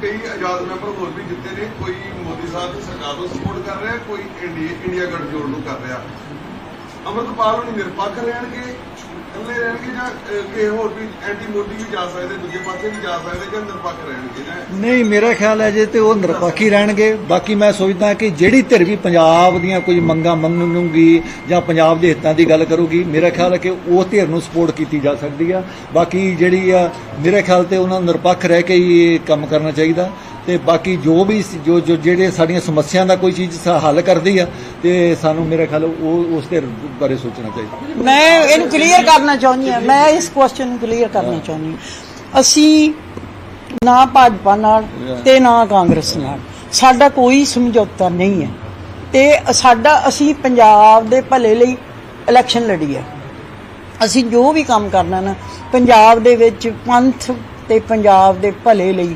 ਕਈ ਆਜ਼ਾਦ ਮੈਂਬਰ ਹੋਰ ਵੀ ਜਿੱਤੇ ਨੇ, ਕੋਈ ਮੋਦੀ ਸਾਹਿਬ ਦੀ ਸਰਕਾਰ ਨੂੰ ਸਪੋਰਟ ਕਰ ਰਿਹਾ, ਕੋਈ ਇੰਡੀਆ ਇੰਡੀਆ ਗਠਜੋੜ ਨੂੰ ਕਰ ਰਿਹਾ। ਅਮਰਪਾਲ ਹੁਣੀ ਨਿਰਪੱਖ ਰਹਿਣਗੇ ਇਕੱਲੇ ਰਹਿਣਗੇ ਜਾਂ ਅਹ, ਹੋਰ ਵੀ ਐਂਟੀ ਮੋਦੀ ਵੀ ਜਾ ਸਕਦੇ ਦੂਜੇ ਪਾਸੇ ਵੀ ਜਾ ਸਕਦੇ ਜਾਂ ਨਿਰਪੱਖ ਰਹਿਣਗੇ ਜਾਂ ਨਹੀਂ ਮੇਰਾ ਖਿਆਲ ਹੈ ਜੇ ਤੇ ਉਹ ਨਿਰਪੱਖੀ ਰਹਿਣਗੇ। ਬਾਕੀ ਮੈਂ ਸੋਚਦਾ ਕਿ ਜਿਹੜੀ ਧਿਰ ਵੀ ਪੰਜਾਬ ਦੀਆਂ ਕੋਈ ਮੰਗਾਂ ਮੰਗੂਗੀ ਜਾਂ ਪੰਜਾਬ ਦੇ ਹਿੱਤਾਂ ਦੀ ਗੱਲ ਕਰੂਗੀ ਮੇਰਾ ਖਿਆਲ ਹੈ ਕਿ ਉਹ ਧਿਰ ਨੂੰ ਸਪੋਰਟ ਕੀਤੀ ਜਾ ਸਕਦੀ ਆ। ਬਾਕੀ ਜਿਹੜੀ ਆ ਮੇਰੇ ਖਿਆਲ ਤੇ ਉਹਨਾਂ ਨੂੰ ਨਿਰਪੱਖ ਰਹਿ ਕੇ ਹੀ ਇਹ ਕੰਮ ਕਰਨਾ ਚਾਹੀਦਾ। ਤੇ ਬਾਕੀ ਜੋ ਵੀ ਜੋ ਜੋ ਜਿਹੜੇ ਸਾਡੀਆਂ ਸਮੱਸਿਆਵਾਂ ਦਾ ਕੋਈ ਚੀਜ਼ ਹੱਲ ਕਰਦੀ ਆ, ਤੇ ਸਾਨੂੰ ਮੇਰਾ ਖਿਆਲ ਉਹ ਉਸ ਧਿਰ ਬਾਰੇ ਸੋਚਣਾ ਚਾਹੀਦਾ। ਮੈਂ ਇਹਨੂੰ ਕਲੀਅਰ ਕਰਨਾ ਚਾਹੁੰਦੀ ਹਾਂ, ਮੈਂ ਇਸ ਕੁਐਸਚਨ ਨੂੰ ਕਲੀਅਰ ਕਰਨਾ ਚਾਹੁੰਦੀ ਹਾਂ। ਅਸੀਂ ਨਾ ਭਾਜਪਾ ਨਾਲ ਤੇ ਨਾ ਕਾਂਗਰਸ ਨਾਲ, ਸਾਡਾ ਕੋਈ ਸਮਝੌਤਾ ਨਹੀਂ ਹੈ। ਤੇ ਸਾਡਾ, ਅਸੀਂ ਪੰਜਾਬ ਦੇ ਭਲੇ ਲਈ ਇਲੈਕਸ਼ਨ ਲੜੀ ਹੈ। ਅਸੀਂ ਜੋ ਵੀ ਕੰਮ ਕਰਨਾ ਨਾ, ਪੰਜਾਬ ਦੇ ਵਿੱਚ ਪੰਥ ਤੇ ਪੰਜਾਬ ਦੇ ਭਲੇ ਲਈ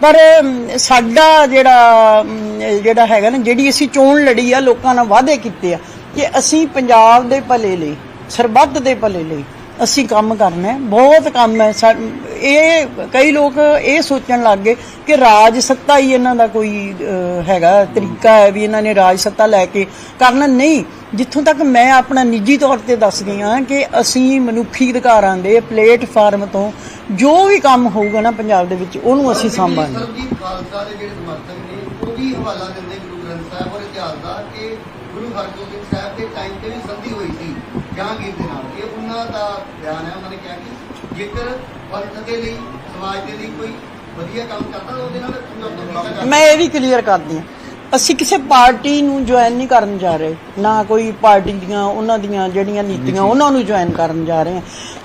ਪਰ ਸਾਡਾ ਜਿਹੜਾ ਜਿਹੜਾ ਹੈਗਾ ਨਾ, ਜਿਹੜੀ ਅਸੀਂ ਚੋਣ ਲੜੀ ਆ, ਲੋਕਾਂ ਨਾਲ ਵਾਅਦੇ ਕੀਤੇ ਆ ਕਿ ਅਸੀਂ ਪੰਜਾਬ ਦੇ ਭਲੇ ਲਈ, ਸਰਬੱਤ ਦੇ ਭਲੇ ਲਈ ਅਸੀਂ ਕੰਮ ਕਰਨਾ ਹੈ ਬਹੁਤ ਕੰਮ ਹੈ। ਇਹ ਕਈ ਲੋਕ ਇਹ ਸੋਚਣ ਲੱਗ ਗਏ ਕਿ ਰਾਜ ਸੱਤਾ ਹੀ ਇਹਨਾਂ ਦਾ ਕੋਈ ਹੈਗਾ ਤਰੀਕਾ ਹੈ ਵੀ ਇਹਨਾਂ ਨੇ ਰਾਜ ਸੱਤਾ ਲੈ ਕੇ ਕਰਨਾ। ਨਹੀਂ ਜਿੱਥੋਂ ਤੱਕ ਮੈਂ ਆਪਣਾ ਨਿੱਜੀ ਤੌਰ ਤੇ ਦੱਸਦੀ ਹਾਂ ਕਿ ਅਸੀਂ ਮਨੁੱਖੀ ਅਧਿਕਾਰਾਂ ਦੇ ਪਲੇਟਫਾਰਮ ਤੋਂ ਜੋ ਵੀ ਕੰਮ ਹੋਊਗਾ ਨਾ ਪੰਜਾਬ ਦੇ ਵਿੱਚ ਉਹਨੂੰ ਅਸੀਂ ਸਾਂਭਾਂਗੇ ਸਰਬਜੀਤ ਖਾਲਸਾ ਦੇ ਜਿਹੜੇ ਸਮਰਥਕ ਨੇ ਉਹ ਵੀ ਹਵਾਲਾ ਦਿੰਦੇ ਗੁਰੂ ਗ੍ਰੰਥ ਸਾਹਿਬ ਔਰ ਇਤਿਹਾਸ ਦਾ ਕਿ ਗੁਰੂ ਹਰਗੋਬਿੰਦ ਸਾਹਿਬ ਦੇ ਟਾਈਮ ਤੇ ਵੀ ਸੰਧੀ ਹੋਈ ਸੀ ਜਹਾਂਗੀਰ ਦੇ ਨਾਲ ਇਹ ਉਹਨਾਂ ਦਾ ਬਿਆਨ ਹੈ ਉਹਨਾਂ ਨੇ ਕਿਹਾ ਕਿ ਜੇਕਰ ਪੰਥ ਦੇ ਲਈ ਸਮਾਜ ਦੇ ਲਈ ਕੋਈ ਵਧੀਆ ਕੰਮ ਕਰਦਾ ਤਾਂ ਉਹਦੇ ਨਾਲ ਸਮਝੌਤਾ ਕੀਤਾ ਜਾਂਦਾ ਮੈਂ ਇਹ ਵੀ ਕਲੀਅਰ ਕਰਦੀ ਹਾਂ। ਅਸੀਂ ਕਿਸੇ ਪਾਰਟੀ ਨੂੰ ਜੁਆਇਨ ਨਹੀਂ ਕਰਨ ਜਾ ਰਹੇ। ਨਾ ਕੋਈ ਪਾਰਟੀ ਦੀਆਂ ਉਹਨਾਂ ਦੀਆਂ ਜਿਹੜੀਆਂ ਨੀਤੀਆਂ ਉਹਨਾਂ ਨੂੰ ਜੁਆਇਨ ਕਰਨ ਜਾ ਰਹੇ ਹਾਂ।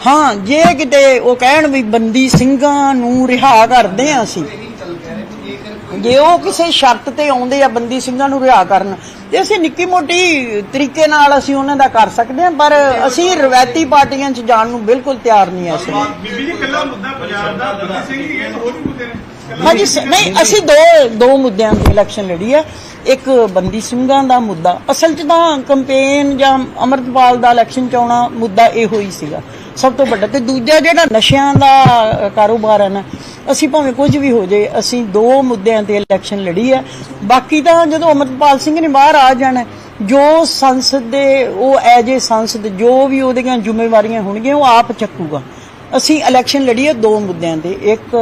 ਹਾਂ ਜੇ ਕਿਤੇ ਉਹ ਕਹਿਣ ਵੀ ਬੰਦੀ ਸਿੰਘਾਂ ਨੂੰ ਰਿਹਾ ਕਰਦੇ ਆ ਅਸੀਂ ਇਹੀ ਗੱਲ ਕਹਿ ਰਹੇ ਕਿ ਜੇਕਰ ਕੋਈ ਜੇ ਉਹ ਕਿਸੇ ਸ਼ਰਤ ਤੇ ਆਉਂਦੇ ਆ ਬੰਦੀ ਸਿੰਘਾਂ ਨੂੰ ਰਿਹਾ ਕਰਨ ਤੇ ਅਸੀਂ ਨਿੱਕੀ ਮੋਟੀ ਤਰੀਕੇ ਨਾਲ ਅਸੀਂ ਉਹਨਾਂ ਦਾ ਕਰ ਸਕਦੇ ਹਾਂ ਪਰ ਅਸੀਂ ਰਵਾਇਤੀ ਪਾਰਟੀਆਂ 'ਚ ਜਾਣ ਨੂੰ ਬਿਲਕੁਲ ਤਿਆਰ ਨਹੀਂ ਐ ਵੇਲੇ ਬੀਬੀ ਜੀ ਕੱਲਾ ਮੁੱਦਾ ਪੰਜਾਬ ਦਾ ਬੰਦੀ ਸਿੰਘ ਹੀ ਹੈ ਹੋਰ ਵੀ ਮੁੱਦੇ ਨੇ। ਹਾਂਜੀ ਸ- ਨਹੀਂ ਅਸੀਂ ਦੋ ਦੋ ਮੁੱਦਿਆਂ ਦੀ ਇਲੈਕਸ਼ਨ ਲੜੀ ਹੈ ਇੱਕ ਬੰਦੀ ਸਿੰਘਾਂ ਦਾ ਮੁੱਦਾ। ਅਸਲ 'ਚ ਤਾਂ ਕੰਪੇਨ ਜਾਂ ਅਮਰਤਪਾਲ ਦਾ ਇਲੈਕਸ਼ਨ ਚ ਆਉਣਾ ਮੁੱਦਾ ਇਹੋ ਹੀ ਸੀਗਾ। ਸਭ ਤੋਂ ਵੱਡਾ ਤੇ ਦੂਜਾ ਜਿਹੜਾ ਨਸ਼ਿਆਂ ਦਾ ਕਾਰੋਬਾਰ ਹੈ ਨਾ ਅਸੀਂ ਭਾਵੇਂ ਕੁਝ ਵੀ ਹੋ ਜਾਏ ਅਸੀਂ ਦੋ ਮੁੱਦਿਆਂ ਤੇ ਇਲੈਕਸ਼ਨ ਲੜੀ ਹੈ। ਬਾਕੀ ਤਾਂ ਜਦੋਂ ਅਮਰਤਪਾਲ ਸਿੰਘ ਨੇ ਬਾਹਰ ਆ ਜਾਣਾ ਜੋ ਸੰਸਦ ਦੇ ਉਹ ਐਜ ਏ ਸੰਸਦ ਜੋ ਵੀ ਉਹਦੀਆਂ ਜ਼ਿੰਮੇਵਾਰੀਆਂ ਹੋਣਗੀਆਂ ਉਹ ਆਪ ਚੱਕੂਗਾ। ਅਸੀਂ ਇਲੈਕਸ਼ਨ ਲੜੀ ਹੈ ਦੋ ਮੁੱਦਿਆਂ ਤੇ ਇੱਕ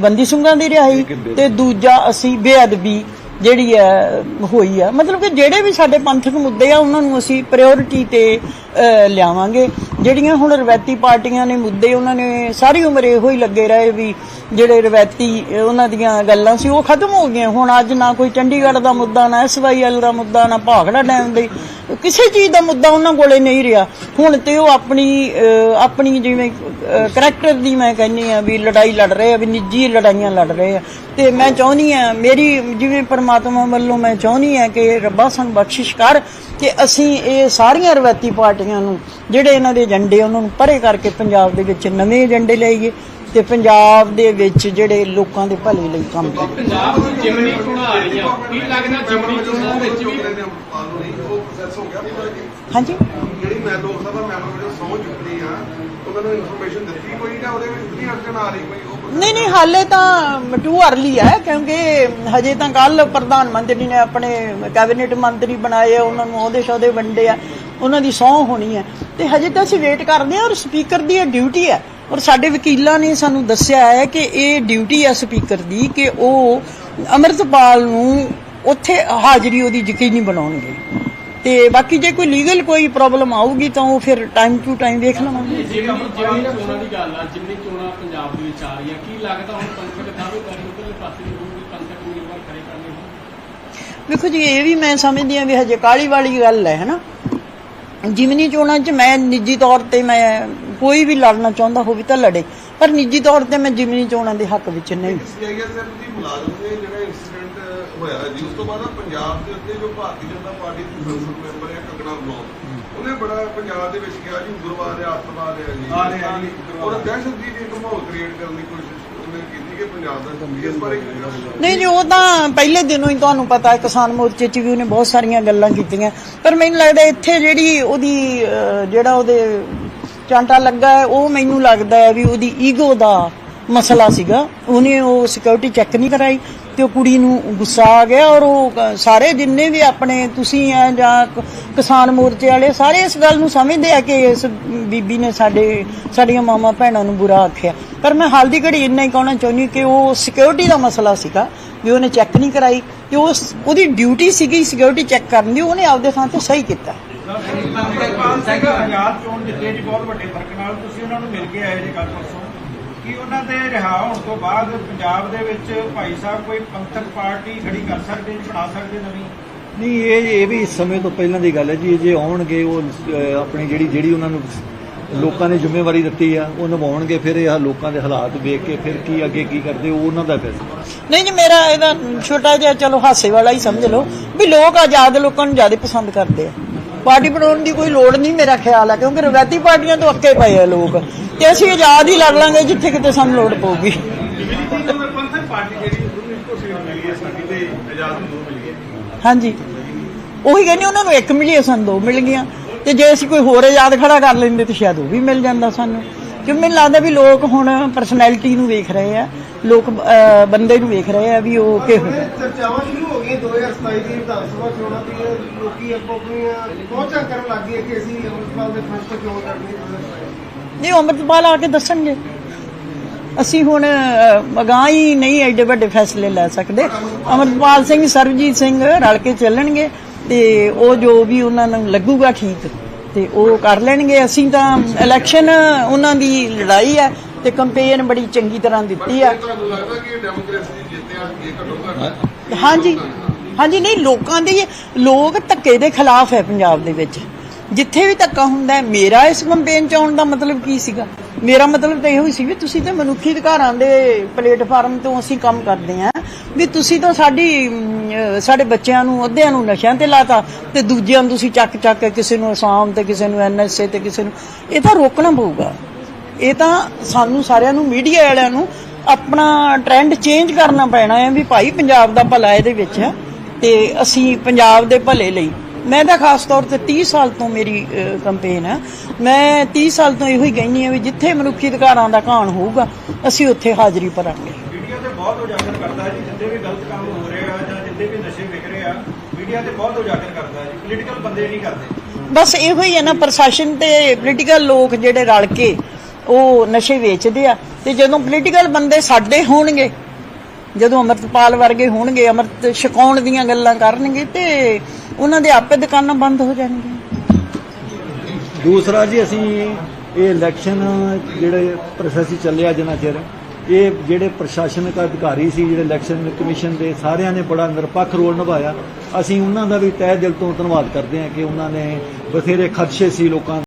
ਬੰਦੀ ਸਿੰਘਾਂ ਦੀ ਰਿਹਾਈ ਤੇ ਦੂਜਾ ਅਸੀਂ ਬੇਅਦਬੀ ਜਿਹੜੀ ਹੈ ਹੋਈ ਆ। ਮਤਲਬ ਕਿ ਜਿਹੜੇ ਵੀ ਸਾਡੇ ਪੰਥਕ ਮੁੱਦੇ ਆ, ਉਹਨਾਂ ਨੂੰ ਅਸੀਂ ਪ੍ਰਾਇੋਰਟੀ ਤੇ ਲਿਆਵਾਂਗੇ। ਜਿਹੜੀਆਂ ਹੁਣ ਰਵਾਇਤੀ ਪਾਰਟੀਆਂ ਨੇ ਮੁੱਦੇ, ਉਹਨਾਂ ਨੇ ਸਾਰੀ ਉਮਰ ਇਹੋ ਹੀ ਲੱਗੇ ਰਹੇ ਵੀ ਜਿਹੜੇ ਰਵਾਇਤੀ, ਉਹਨਾਂ ਦੀਆਂ ਗੱਲਾਂ ਸੀ, ਉਹ ਖਤਮ ਹੋ ਗਈਆਂ। ਹੁਣ ਅੱਜ ਨਾ ਕੋਈ ਚੰਡੀਗੜ੍ਹ ਦਾ ਮੁੱਦਾ, ਨਾ ਐਸਵਾਈਐਲ ਦਾ ਮੁੱਦਾ, ਨਾ ਭਾਖੜਾ ਡੈਮ ਦੇ, ਕਿਸੇ ਚੀਜ਼ ਦਾ ਮੁੱਦਾ ਉਹਨਾਂ ਕੋਲੇ ਨਹੀਂ ਰਿਹਾ। ਹੁਣ ਤੇ ਉਹ ਆਪਣੀ ਆਪਣੀ ਜਿਵੇਂ ਕਰੈਕਟਰ ਦੀ ਮੈਂ ਕਹਿੰਨੀ ਆ ਵੀ ਲੜਾਈ ਲੜ ਰਹੇ ਆ, ਵੀ ਨਿੱਜੀ ਲੜਾਈਆਂ ਲੜ ਰਹੇ ਆ। ਤੇ ਮੈਂ ਚਾਹੁੰਦੀ ਆ, ਮੇਰੀ ਜਿਵੇਂ ਪਰਮਾ ਪਰਮਾਤਮਾ ਵੱਲੋਂ ਮੈਂ ਚਾਹੁੰਦੀ ਆ ਕਿ ਰੱਬਾ ਸਾਨੂੰ ਬਖਸ਼ਿਸ਼ ਕਰ ਕਿ ਅਸੀਂ ਇਹ ਸਾਰੀਆਂ ਰਵਾਇਤੀ ਪਾਰਟੀਆਂ ਨੂੰ ਜਿਹੜੇ ਇਹਨਾਂ ਦੇ ਏਜੰਡੇ ਉਹਨਾਂ ਨੂੰ ਪਰੇ ਕਰਕੇ ਪੰਜਾਬ ਦੇ ਵਿੱਚ ਨਵੇਂ ਏਜੰਡੇ ਲਿਆਈਏ ਤੇ ਪੰਜਾਬ ਦੇ ਵਿੱਚ ਜਿਹੜੇ ਲੋਕਾਂ ਦੇ ਭਲੇ ਲਈ ਕੰਮ ਕਰੀਏ। ਪੰਜਾਬ ਦੀ ਜਿਮਨੀ ਚੋਣਾਂ ਆ। ਰਹੀਆਂ ਕੀ ਲੱਗਦਾ ਜਿਮਨੀ ਚੋਣਾਂ ਵਿੱਚ ਵੀ ਨੂੰ ਹਾਂਜੀ ਜਿਹੜੀ ਮੈਂ ਲੋਕ ਸਭਾ ਮੈਂਬਰ ਵਜੋਂ ਸਹੁੰ ਚੁੱਕਣੀ ਆ। ਉਹਨਾਂ ਨੂੰ ਇਨਫੋਰਮੇਸ਼ਨ ਦਿੱਤੀ ਕੋਈ ਜਾਂ ਉਹਦੇ ਵਿੱਚ ਨਹੀਂ ਅੜਚਣ ਆ ਰਹੀ? ਕੋਈ ਨਹੀਂ ਨਹੀਂ, ਹਾਲੇ ਤਾਂ ਟੂ ਅਰਲੀ ਹੈ ਕਿਉਂਕਿ ਹਜੇ ਤਾਂ ਕੱਲ ਪ੍ਰਧਾਨ ਮੰਤਰੀ ਨੇ ਆਪਣੇ ਕੈਬਨਿਟ ਮੰਤਰੀ ਬਣਾਏ ਉਹਨਾਂ ਨੂੰ ਉਹਦੇ ਸ਼ੋਦੇ ਵੰਡੇ ਆ, ਉਹਨਾਂ ਦੀ ਸਹੁੰ ਹੋਣੀ ਹੈ ਤੇ ਹਜੇ ਤਾਂ ਅਸੀਂ ਵੇਟ ਕਰਦੇ ਹਾਂ ਔਰ ਸਪੀਕਰ ਦੀ ਇਹ ਡਿਊਟੀ ਹੈ ਔਰ ਸਾਡੇ ਵਕੀਲਾਂ ਨੇ ਸਾਨੂੰ ਦੱਸਿਆ ਹੈ ਕਿ ਇਹ ਡਿਊਟੀ ਹੈ ਸਪੀਕਰ ਦੀ ਕਿ ਉਹ ਅਮਰਤਪਾਲ ਨੂੰ ਉੱਥੇ ਹਾਜ਼ਰੀ ਉਹਦੀ ਯਕੀਨੀ ਬਣਾਉਣਗੇ। ਤੇ ਬਾਕੀ ਜੇ ਕੋਈ ਲੀਗਲ ਕੋਈ ਪ੍ਰੋਬਲਮ ਆਊਗੀ ਤਾਂ ਉਹ ਫਿਰ ਟਾਈਮ ਟੂ ਟਾਈਮ ਵੇਖ ਲਵਾਂਗੇ। ਜਿਮਨੀ ਚੋਣਾਂ ਦੀ ਗੱਲ ਆ ਜਿਮਨੀ ਚੋਣਾਂ ਪੰਜਾਬ ਦੇ ਵਿੱਚ ਆ ਰਹੀਆਂ ਕੀ ਲੱਗਦਾ ਹੁਣ ਪੰਥਕ ਦਾਅਵੇਦਾਰੀ ਉਧਰਲੇ ਪਾਸੇ ਨੂੰ ਹੋਊਗੀ? ਪੰਥਕ ਉਮੀਦਵਾਰ ਖੜੇ ਕਰਨੇ ਵੇਖੋ ਜੀ ਇਹ ਵੀ ਮੈਂ ਸਮਝਦੀ ਹਾਂ ਵੀ ਹਜੇ ਕਾਲੀ ਵਾਲੀ ਗੱਲ ਹੈ ਹਨਾ? ਜਿਮਨੀ ਚੋਣਾਂ 'ਚ ਮੈਂ ਨਿੱਜੀ ਤੌਰ ਤੇ ਮੈਂ ਕੋਈ ਵੀ ਲੜਨਾ ਚਾਹੁੰਦਾ ਹੋਵੇ ਤਾਂ ਲੜੇ ਪਰ ਨਿੱਜੀ ਤੌਰ ਤੇ ਮੈਂ ਜਿਮਨੀ ਚੋਣਾਂ ਦੇ ਹੱਕ ਵਿੱਚ ਨਹੀਂ। ਹੋਇਆ ਜੀ ਉਸ ਤੋਂ ਬਾਅਦ ਪੰਜਾਬ ਦੇ ਉੱਤੇ ਜੋ ਭਾਰਤੀ ਜਨਤਾ ਪਾਰਟੀ ਦੀ ਸੰਸਦ ਮੈਂਬਰ ਹੈ ਕੰਗਣਾ ਬਲੌਕ ਉਹਨੇ ਬੜਾ ਪੰਜਾਬ ਦੇ ਵਿੱਚ ਕਿਹਾ ਜੀ ਉਗਰਵਾਦ ਹੈ ਅੱਤਵਾਦ ਹੈ ਜੀ। ਆ ਰਿਹਾ ਜੀ, ਔਰ ਦਹਿਸ਼ਤ ਦੀ ਇੱਕ ਮਾਹੌਲ ਕ੍ਰੀਏਟ ਕਰਨ ਦੀ ਕੋਸ਼ਿਸ਼ ਉਹਨੇ ਕੀਤੀ ਕਿ ਪੰਜਾਬ ਦਾ ਇਸ ਬਾਰੇ ਕੀ ਕਹਿਣਾ? ਨਹੀਂ ਜੀ ਉਹ ਤਾਂ ਪਹਿਲੇ ਦਿਨੋਂ ਹੀ ਤੁਹਾਨੂੰ ਪਤਾ ਹੈ ਕਿਸਾਨ ਮੋਰਚੇ 'ਚ ਵੀ ਉਹਨੇ ਬਹੁਤ ਸਾਰੀਆਂ ਗੱਲਾਂ ਕੀਤੀਆਂ। ਪਰ ਮੈਨੂੰ ਲੱਗਦਾ ਇੱਥੇ ਜਿਹੜੀ ਉਹਦੀ ਜਿਹੜਾ ਉਹਦੇ ਚਾਂਟਾ ਲੱਗਾ ਹੈ ਉਹ ਮੈਨੂੰ ਲੱਗਦਾ ਹੈ ਵੀ ਉਹਦੀ ਈਗੋ ਦਾ ਮਸਲਾ ਸੀਗਾ। ਉਹਨੇ ਉਹ ਸਿਕਿਉਰਿਟੀ ਚੈੱਕ ਨਹੀਂ ਕਰਾਈ। ਤੇ ਉਹ ਕੁੜੀ ਨੂੰ ਗੁੱਸਾ ਆ ਗਿਆ ਔਰ ਉਹ ਸਾਰੇ ਜਿੰਨੇ ਵੀ ਆਪਣੇ ਤੁਸੀਂ ਆ ਜਾਂ ਕਿਸਾਨ ਮੋਰਚੇ ਵਾਲੇ, ਸਾਰੇ ਇਸ ਗੱਲ ਨੂੰ ਸਮਝਦੇ ਆ ਕਿ ਇਸ ਬੀਬੀ ਨੇ ਸਾਡੇ, ਸਾਡੀਆਂ ਮਾਮਾ ਭੈਣਾਂ ਨੂੰ ਬੁਰਾ ਆਖਿਆ। ਪਰ ਮੈਂ ਹਾਲ ਦੀ ਘੜੀ ਇੰਨਾ ਹੀ ਕਹਿਣਾ ਚਾਹੁੰਦੀ ਕਿ ਉਹ ਸਿਕਿਉਰਿਟੀ ਦਾ ਮਸਲਾ ਸੀਗਾ, ਵੀ ਉਹਨੇ ਚੈੱਕ ਨਹੀਂ ਕਰਾਈ, ਤੇ ਉਸ, ਉਹਦੀ ਡਿਊਟੀ ਸੀਗੀ ਸਿਕਿਉਰਿਟੀ ਚੈੱਕ ਕਰਨ ਦੀ, ਉਹਨੇ ਆਪਦੇ ਥਾਂ ਤੇ ਸਹੀ ਕੀਤਾ। ਸਿੰਘ ਆਜ਼ਾਦ ਚੋਣ ਜਿੱਤੇ ਜੀ, ਬਹੁਤ ਵੱਡੇ ਫ਼ਰਕ ਨਾਲ ਤੁਸੀਂ ਉਹਨਾਂ ਨੂੰ ਮਿਲ ਕੇ ਆਏ ਜੀ ਕੱਲ ਪਰਸੋਂ। ਕੀ ਉਹਨਾਂ ਦੇ ਰਿਹਾ ਹੋਣ ਤੋਂ ਬਾਅਦ ਪੰਜਾਬ ਦੇ ਵਿੱਚ ਭਾਈ ਸਾਹਿਬ ਕੋਈ ਪੰਥਕ ਪਾਰਟੀ ਖੜੀ ਕਰ ਸਕਦੇ ਬਣਾ ਸਕਦੇ ਨਵੀਂ? ਨਹੀਂ ਇਹ ਇਹ ਵੀ ਇਸ ਸਮੇਂ ਤੋਂ ਪਹਿਲਾਂ ਦੀ ਗੱਲ ਹੈ ਜੀ ਜੇ ਆਉਣਗੇ ਉਹ ਆਪਣੀ ਜਿਹੜੀ ਜਿਹੜੀ ਉਹਨਾਂ ਨੂੰ ਲੋਕਾਂ ਨੇ ਜ਼ਿੰਮੇਵਾਰੀ ਦਿੱਤੀ ਆ ਉਹ ਨਿਭਾਉਣਗੇ ਫਿਰ ਇਹ ਲੋਕਾਂ ਦੇ ਹਾਲਾਤ ਵੇਖ ਕੇ ਫਿਰ ਕੀ ਅੱਗੇ ਕੀ ਕਰਦੇ ਉਹ ਉਹਨਾਂ ਦਾ ਫੈਸਲਾ। ਨਹੀਂ ਜੀ ਮੇਰਾ ਇਹਦਾ ਛੋਟਾ ਜਿਹਾ ਚਲੋ ਹਾਸੇ ਵਾਲਾ ਹੀ ਸਮਝ ਲਓ ਵੀ ਲੋਕ ਆਜ਼ਾਦ ਲੋਕਾਂ ਨੂੰ ਜ਼ਿਆਦਾ ਪਸੰਦ ਕਰਦੇ ਆ। ਪਾਰਟੀ ਬਣਾਉਣ ਦੀ ਕੋਈ ਲੋੜ ਨਹੀਂ ਮੇਰਾ ਖਿਆਲ ਹੈ ਕਿਉਂਕਿ ਰਵਾਇਤੀ ਪਾਰਟੀਆਂ ਤੋਂ ਅੱਕੇ ਪਏ ਆ ਲੋਕ। ਤੇ ਅਸੀਂ ਆਜ਼ਾਦ ਹੀ ਲੜ ਲਾਂਗੇ ਜਿੱਥੇ ਕਿਤੇ ਸਾਨੂੰ ਲੋੜ ਪਊਗੀ। ਹਾਂਜੀ। ਉਹੀ ਕਹਿੰਦੇ ਉਹਨਾਂ ਨੂੰ ਇੱਕ ਮਿਲੀ ਸਾਨੂੰ ਦੋ ਮਿਲ ਗਈਆਂ। ਤੇ ਜੇ ਅਸੀਂ ਕੋਈ ਹੋਰ ਆਜ਼ਾਦ ਖੜਾ ਕਰ ਲੈਂਦੇ ਤੇ ਸ਼ਾਇਦ ਉਹ ਵੀ ਮਿਲ ਜਾਂਦਾ ਸਾਨੂੰ। ਕਿਉਂ ਮੈਨੂੰ ਲੱਗਦਾ ਵੀ ਲੋਕ ਹੁਣ ਪਰਸਨੈਲਿਟੀ ਨੂੰ ਵੇਖ ਰਹੇ ਆ। ਲੋਕ ਅਹ, ਬੰਦੇ ਨੂੰ ਵੇਖ ਰਹੇ ਆ ਵੀ ਉਹ ਕਿਹੋ ਜਿਹਾ। ਚਰਚਾਵਾਂ ਸ਼ੁਰੂ ਹੋ ਗਈਆਂ 2027 ਦੀ ਵਿਧਾਨ ਸਭਾ ਚੋਣਾਂ ਦੀ ਲੋਕੀ ਆਪੋ ਆਪਣੀਆਂ ਪਹੁੰਚਾਂ ਕਰਨ ਲੱਗ ਗਏ ਕਿ ਅਸੀਂ ਅੰਮ੍ਰਿਤਪਾਲ ਦੇ ਤੋਂ ਚੋਣ ਕਰਨੀ ਨਹੀਂ ਅੰਮ੍ਰਿਤਪਾਲ ਆ ਕੇ ਦੱਸਣਗੇ। ਅਸੀਂ ਹੁਣ ਅਗਾਂਹ ਹੀ ਨਹੀਂ ਐਡੇ ਵੱਡੇ ਫੈਸਲੇ ਲੈ ਸਕਦੇ। ਅੰਮ੍ਰਿਤਪਾਲ ਸਿੰਘ ਸਰਬਜੀਤ ਸਿੰਘ ਰਲ ਕੇ ਚੱਲਣਗੇ ਤੇ ਉਹ ਜੋ ਵੀ ਉਹਨਾਂ ਨੂੰ ਲੱਗੂਗਾ ਠੀਕ ਤੇ ਉਹ ਕਰ ਲੈਣਗੇ। ਅਸੀਂ ਤਾਂ ਇਲੈਕਸ਼ਨ ਉਹਨਾਂ ਦੀ ਲੜਾਈ ਹੈ। ਤੇ ਕੰਪੇਨ ਬੜੀ ਚੰਗੀ ਤਰ੍ਹਾਂ ਦਿੱਤੀ ਆ। ਤੁਹਾਨੂੰ ਲੱਗਦਾ ਕਿ ਡੈਮੋਕ੍ਰੇਸੀ ਦੀ ਜਿੱਤ ਆ ਇਹ ਘੱਟੋ ਘੱਟ ਹਾਂਜੀ। ਹਾਂਜੀ ਨਹੀਂ ਲੋਕਾਂ ਦੇ ਲੋਕ ਧੱਕੇ ਦੇ ਖਿਲਾਫ ਹੈ ਪੰਜਾਬ ਦੇ ਵਿੱਚ। ਜਿੱਥੇ ਵੀ ਧੱਕਾ ਹੁੰਦਾ ਹੈ ਮੇਰਾ ਇਸ ਕੰਪੇਨ ਚ ਆਉਣ ਦਾ ਮਤਲਬ ਕੀ ਸੀਗਾ? ਮੇਰਾ ਮਤਲਬ ਤਾਂ ਇਹੋ ਹੀ ਸੀ ਵੀ ਤੁਸੀਂ ਤਾਂ ਮਨੁੱਖੀ ਅਧਿਕਾਰਾਂ ਦੇ ਪਲੇਟਫਾਰਮ ਤੋਂ ਅਸੀਂ ਕੰਮ ਕਰਦੇ ਹਾਂ ਵੀ ਤੁਸੀਂ ਤਾਂ ਸਾਡੀ ਸਾਡੇ ਬੱਚਿਆਂ ਨੂੰ ਅੱਧਿਆਂ ਨੂੰ ਨਸ਼ਿਆਂ ਤੇ ਲਾਤਾ ਤੇ ਦੂਜਿਆਂ ਨੂੰ ਤੁਸੀਂ ਚੱਕ ਚੱਕ ਕੇ ਕਿਸੇ ਨੂੰ ਅਸਾਮ ਤੇ ਕਿਸੇ ਨੂੰ ਐਨਐਸਏ ਤੇ ਕਿਸੇ ਨੂੰ ਇਹ ਤਾਂ ਰੋਕਣਾ ਪਊਗਾ। ਇਹ ਤਾਂ ਸਾਨੂੰ ਸਾਰਿਆਂ ਨੂੰ ਮੀਡੀਆ ਵਾਲਿਆਂ ਨੂੰ ਆਪਣਾ ਟ੍ਰੈਂਡ ਚੇਂਜ ਕਰਨਾ ਪੈਣਾ ਹੈ ਵੀ ਭਾਈ ਪੰਜਾਬ ਦਾ ਭਲਾ ਇਹਦੇ ਵਿੱਚ ਹੈ ਤੇ ਅਸੀਂ ਪੰਜਾਬ ਦੇ ਭਲੇ ਲਈ। ਮੈਂ ਤਾਂ ਖਾਸ ਤੌਰ ਤੇ 30 ਸਾਲ ਤੋਂ ਮੇਰੀ ਕੰਪੇਨ ਹੈ। ਮੈਂ 30 ਸਾਲ ਤੋਂ ਇਹੋ ਹੀ ਕਹਿੰਦੀ ਹਾਂ ਵੀ ਜਿੱਥੇ ਮਨੁੱਖੀ ਅਧਿਕਾਰਾਂ ਦਾ ਘਾਣ ਹੋਊਗਾ ਅਸੀਂ ਉੱਥੇ ਹਾਜ਼ਰੀ ਭਰਾਂਗੇ। ਮੀਡੀਆ ਤੇ ਬਹੁਤ ਉਜਾਗਰ ਕਰਦਾ ਜੀ ਜਿੱਦੇ ਵੀ ਗਲਤ ਕੰਮ ਹੋ ਰਹੇ ਆ ਜਾਂ ਜਿੱਦੇ ਵੀ ਨਸ਼ੇ ਵਿਕ ਰਹੇ ਆ ਮੀਡੀਆ ਤੇ ਬਹੁਤ ਉਜਾਗਰ ਕਰਦਾ ਜੀ। ਪੋਲੀਟੀਕਲ ਬੰਦੇ ਨਹੀਂ ਕਰਦੇ। ਬਸ ਇਹੋ ਹੀ ਹੈ ਨਾ ਪ੍ਰਸ਼ਾਸਨ ਤੇ ਪੋਲੀਟੀਕਲ ਲੋਕ ਜਿਹੜੇ ਰਲ ਕੇ ਉਹ ਨਸ਼ੇ ਵੇਚਦੇ ਆ ਤੇ ਜਦੋਂ ਪੋਲੀਟੀਕਲ ਬੰਦੇ ਸਾਡੇ ਹੋਣਗੇ, ਜਦੋਂ ਅਮਰਤਪਾਲ ਵਰਗੇ ਹੋਣਗੇ, ਅਮਰਤ ਛਕਾਉਣ ਦੀਆਂ ਗੱਲਾਂ ਕਰਨਗੇ ਤੇ ਉਹਨਾਂ ਦੇ ਆਪੇ ਦੁਕਾਨਾਂ ਬੰਦ ਹੋ ਜਾਣਗੀਆਂ। ਦੂਸਰਾ ਜੀ ਅਸੀਂ ਇਹ ਇਲੈਕਸ਼ਨ ਜਿਹੜੇ ਪ੍ਰੋਸੈਸ ਚੱਲਿਆ ਜਿੰਨਾ ਚਿਰ, ਇਹ ਜਿਹੜੇ ਪ੍ਰਸ਼ਾਸਨਿਕ ਅਧਿਕਾਰੀ ਸੀ, ਜਿਹੜੇ ਇਲੈਕਸ਼ਨ ਕਮਿਸ਼ਨ ਦੇ ਸਾਰਿਆਂ ਨੇ ਬੜਾ ਨਿਰਪੱਖ ਰੋਲ ਨਿਭਾਇਆ। ਅਸੀਂ ਉਹਨਾਂ ਦਾ ਵੀ ਤਹਿ ਦਿਲ ਤੋਂ ਧੰਨਵਾਦ ਕਰਦੇ ਹਾਂ ਕਿ ਉਹਨਾਂ ਨੇ ਬਥੇਰੇ ਖਦਸ਼ੇ ਸੀ ਲੋਕਾਂ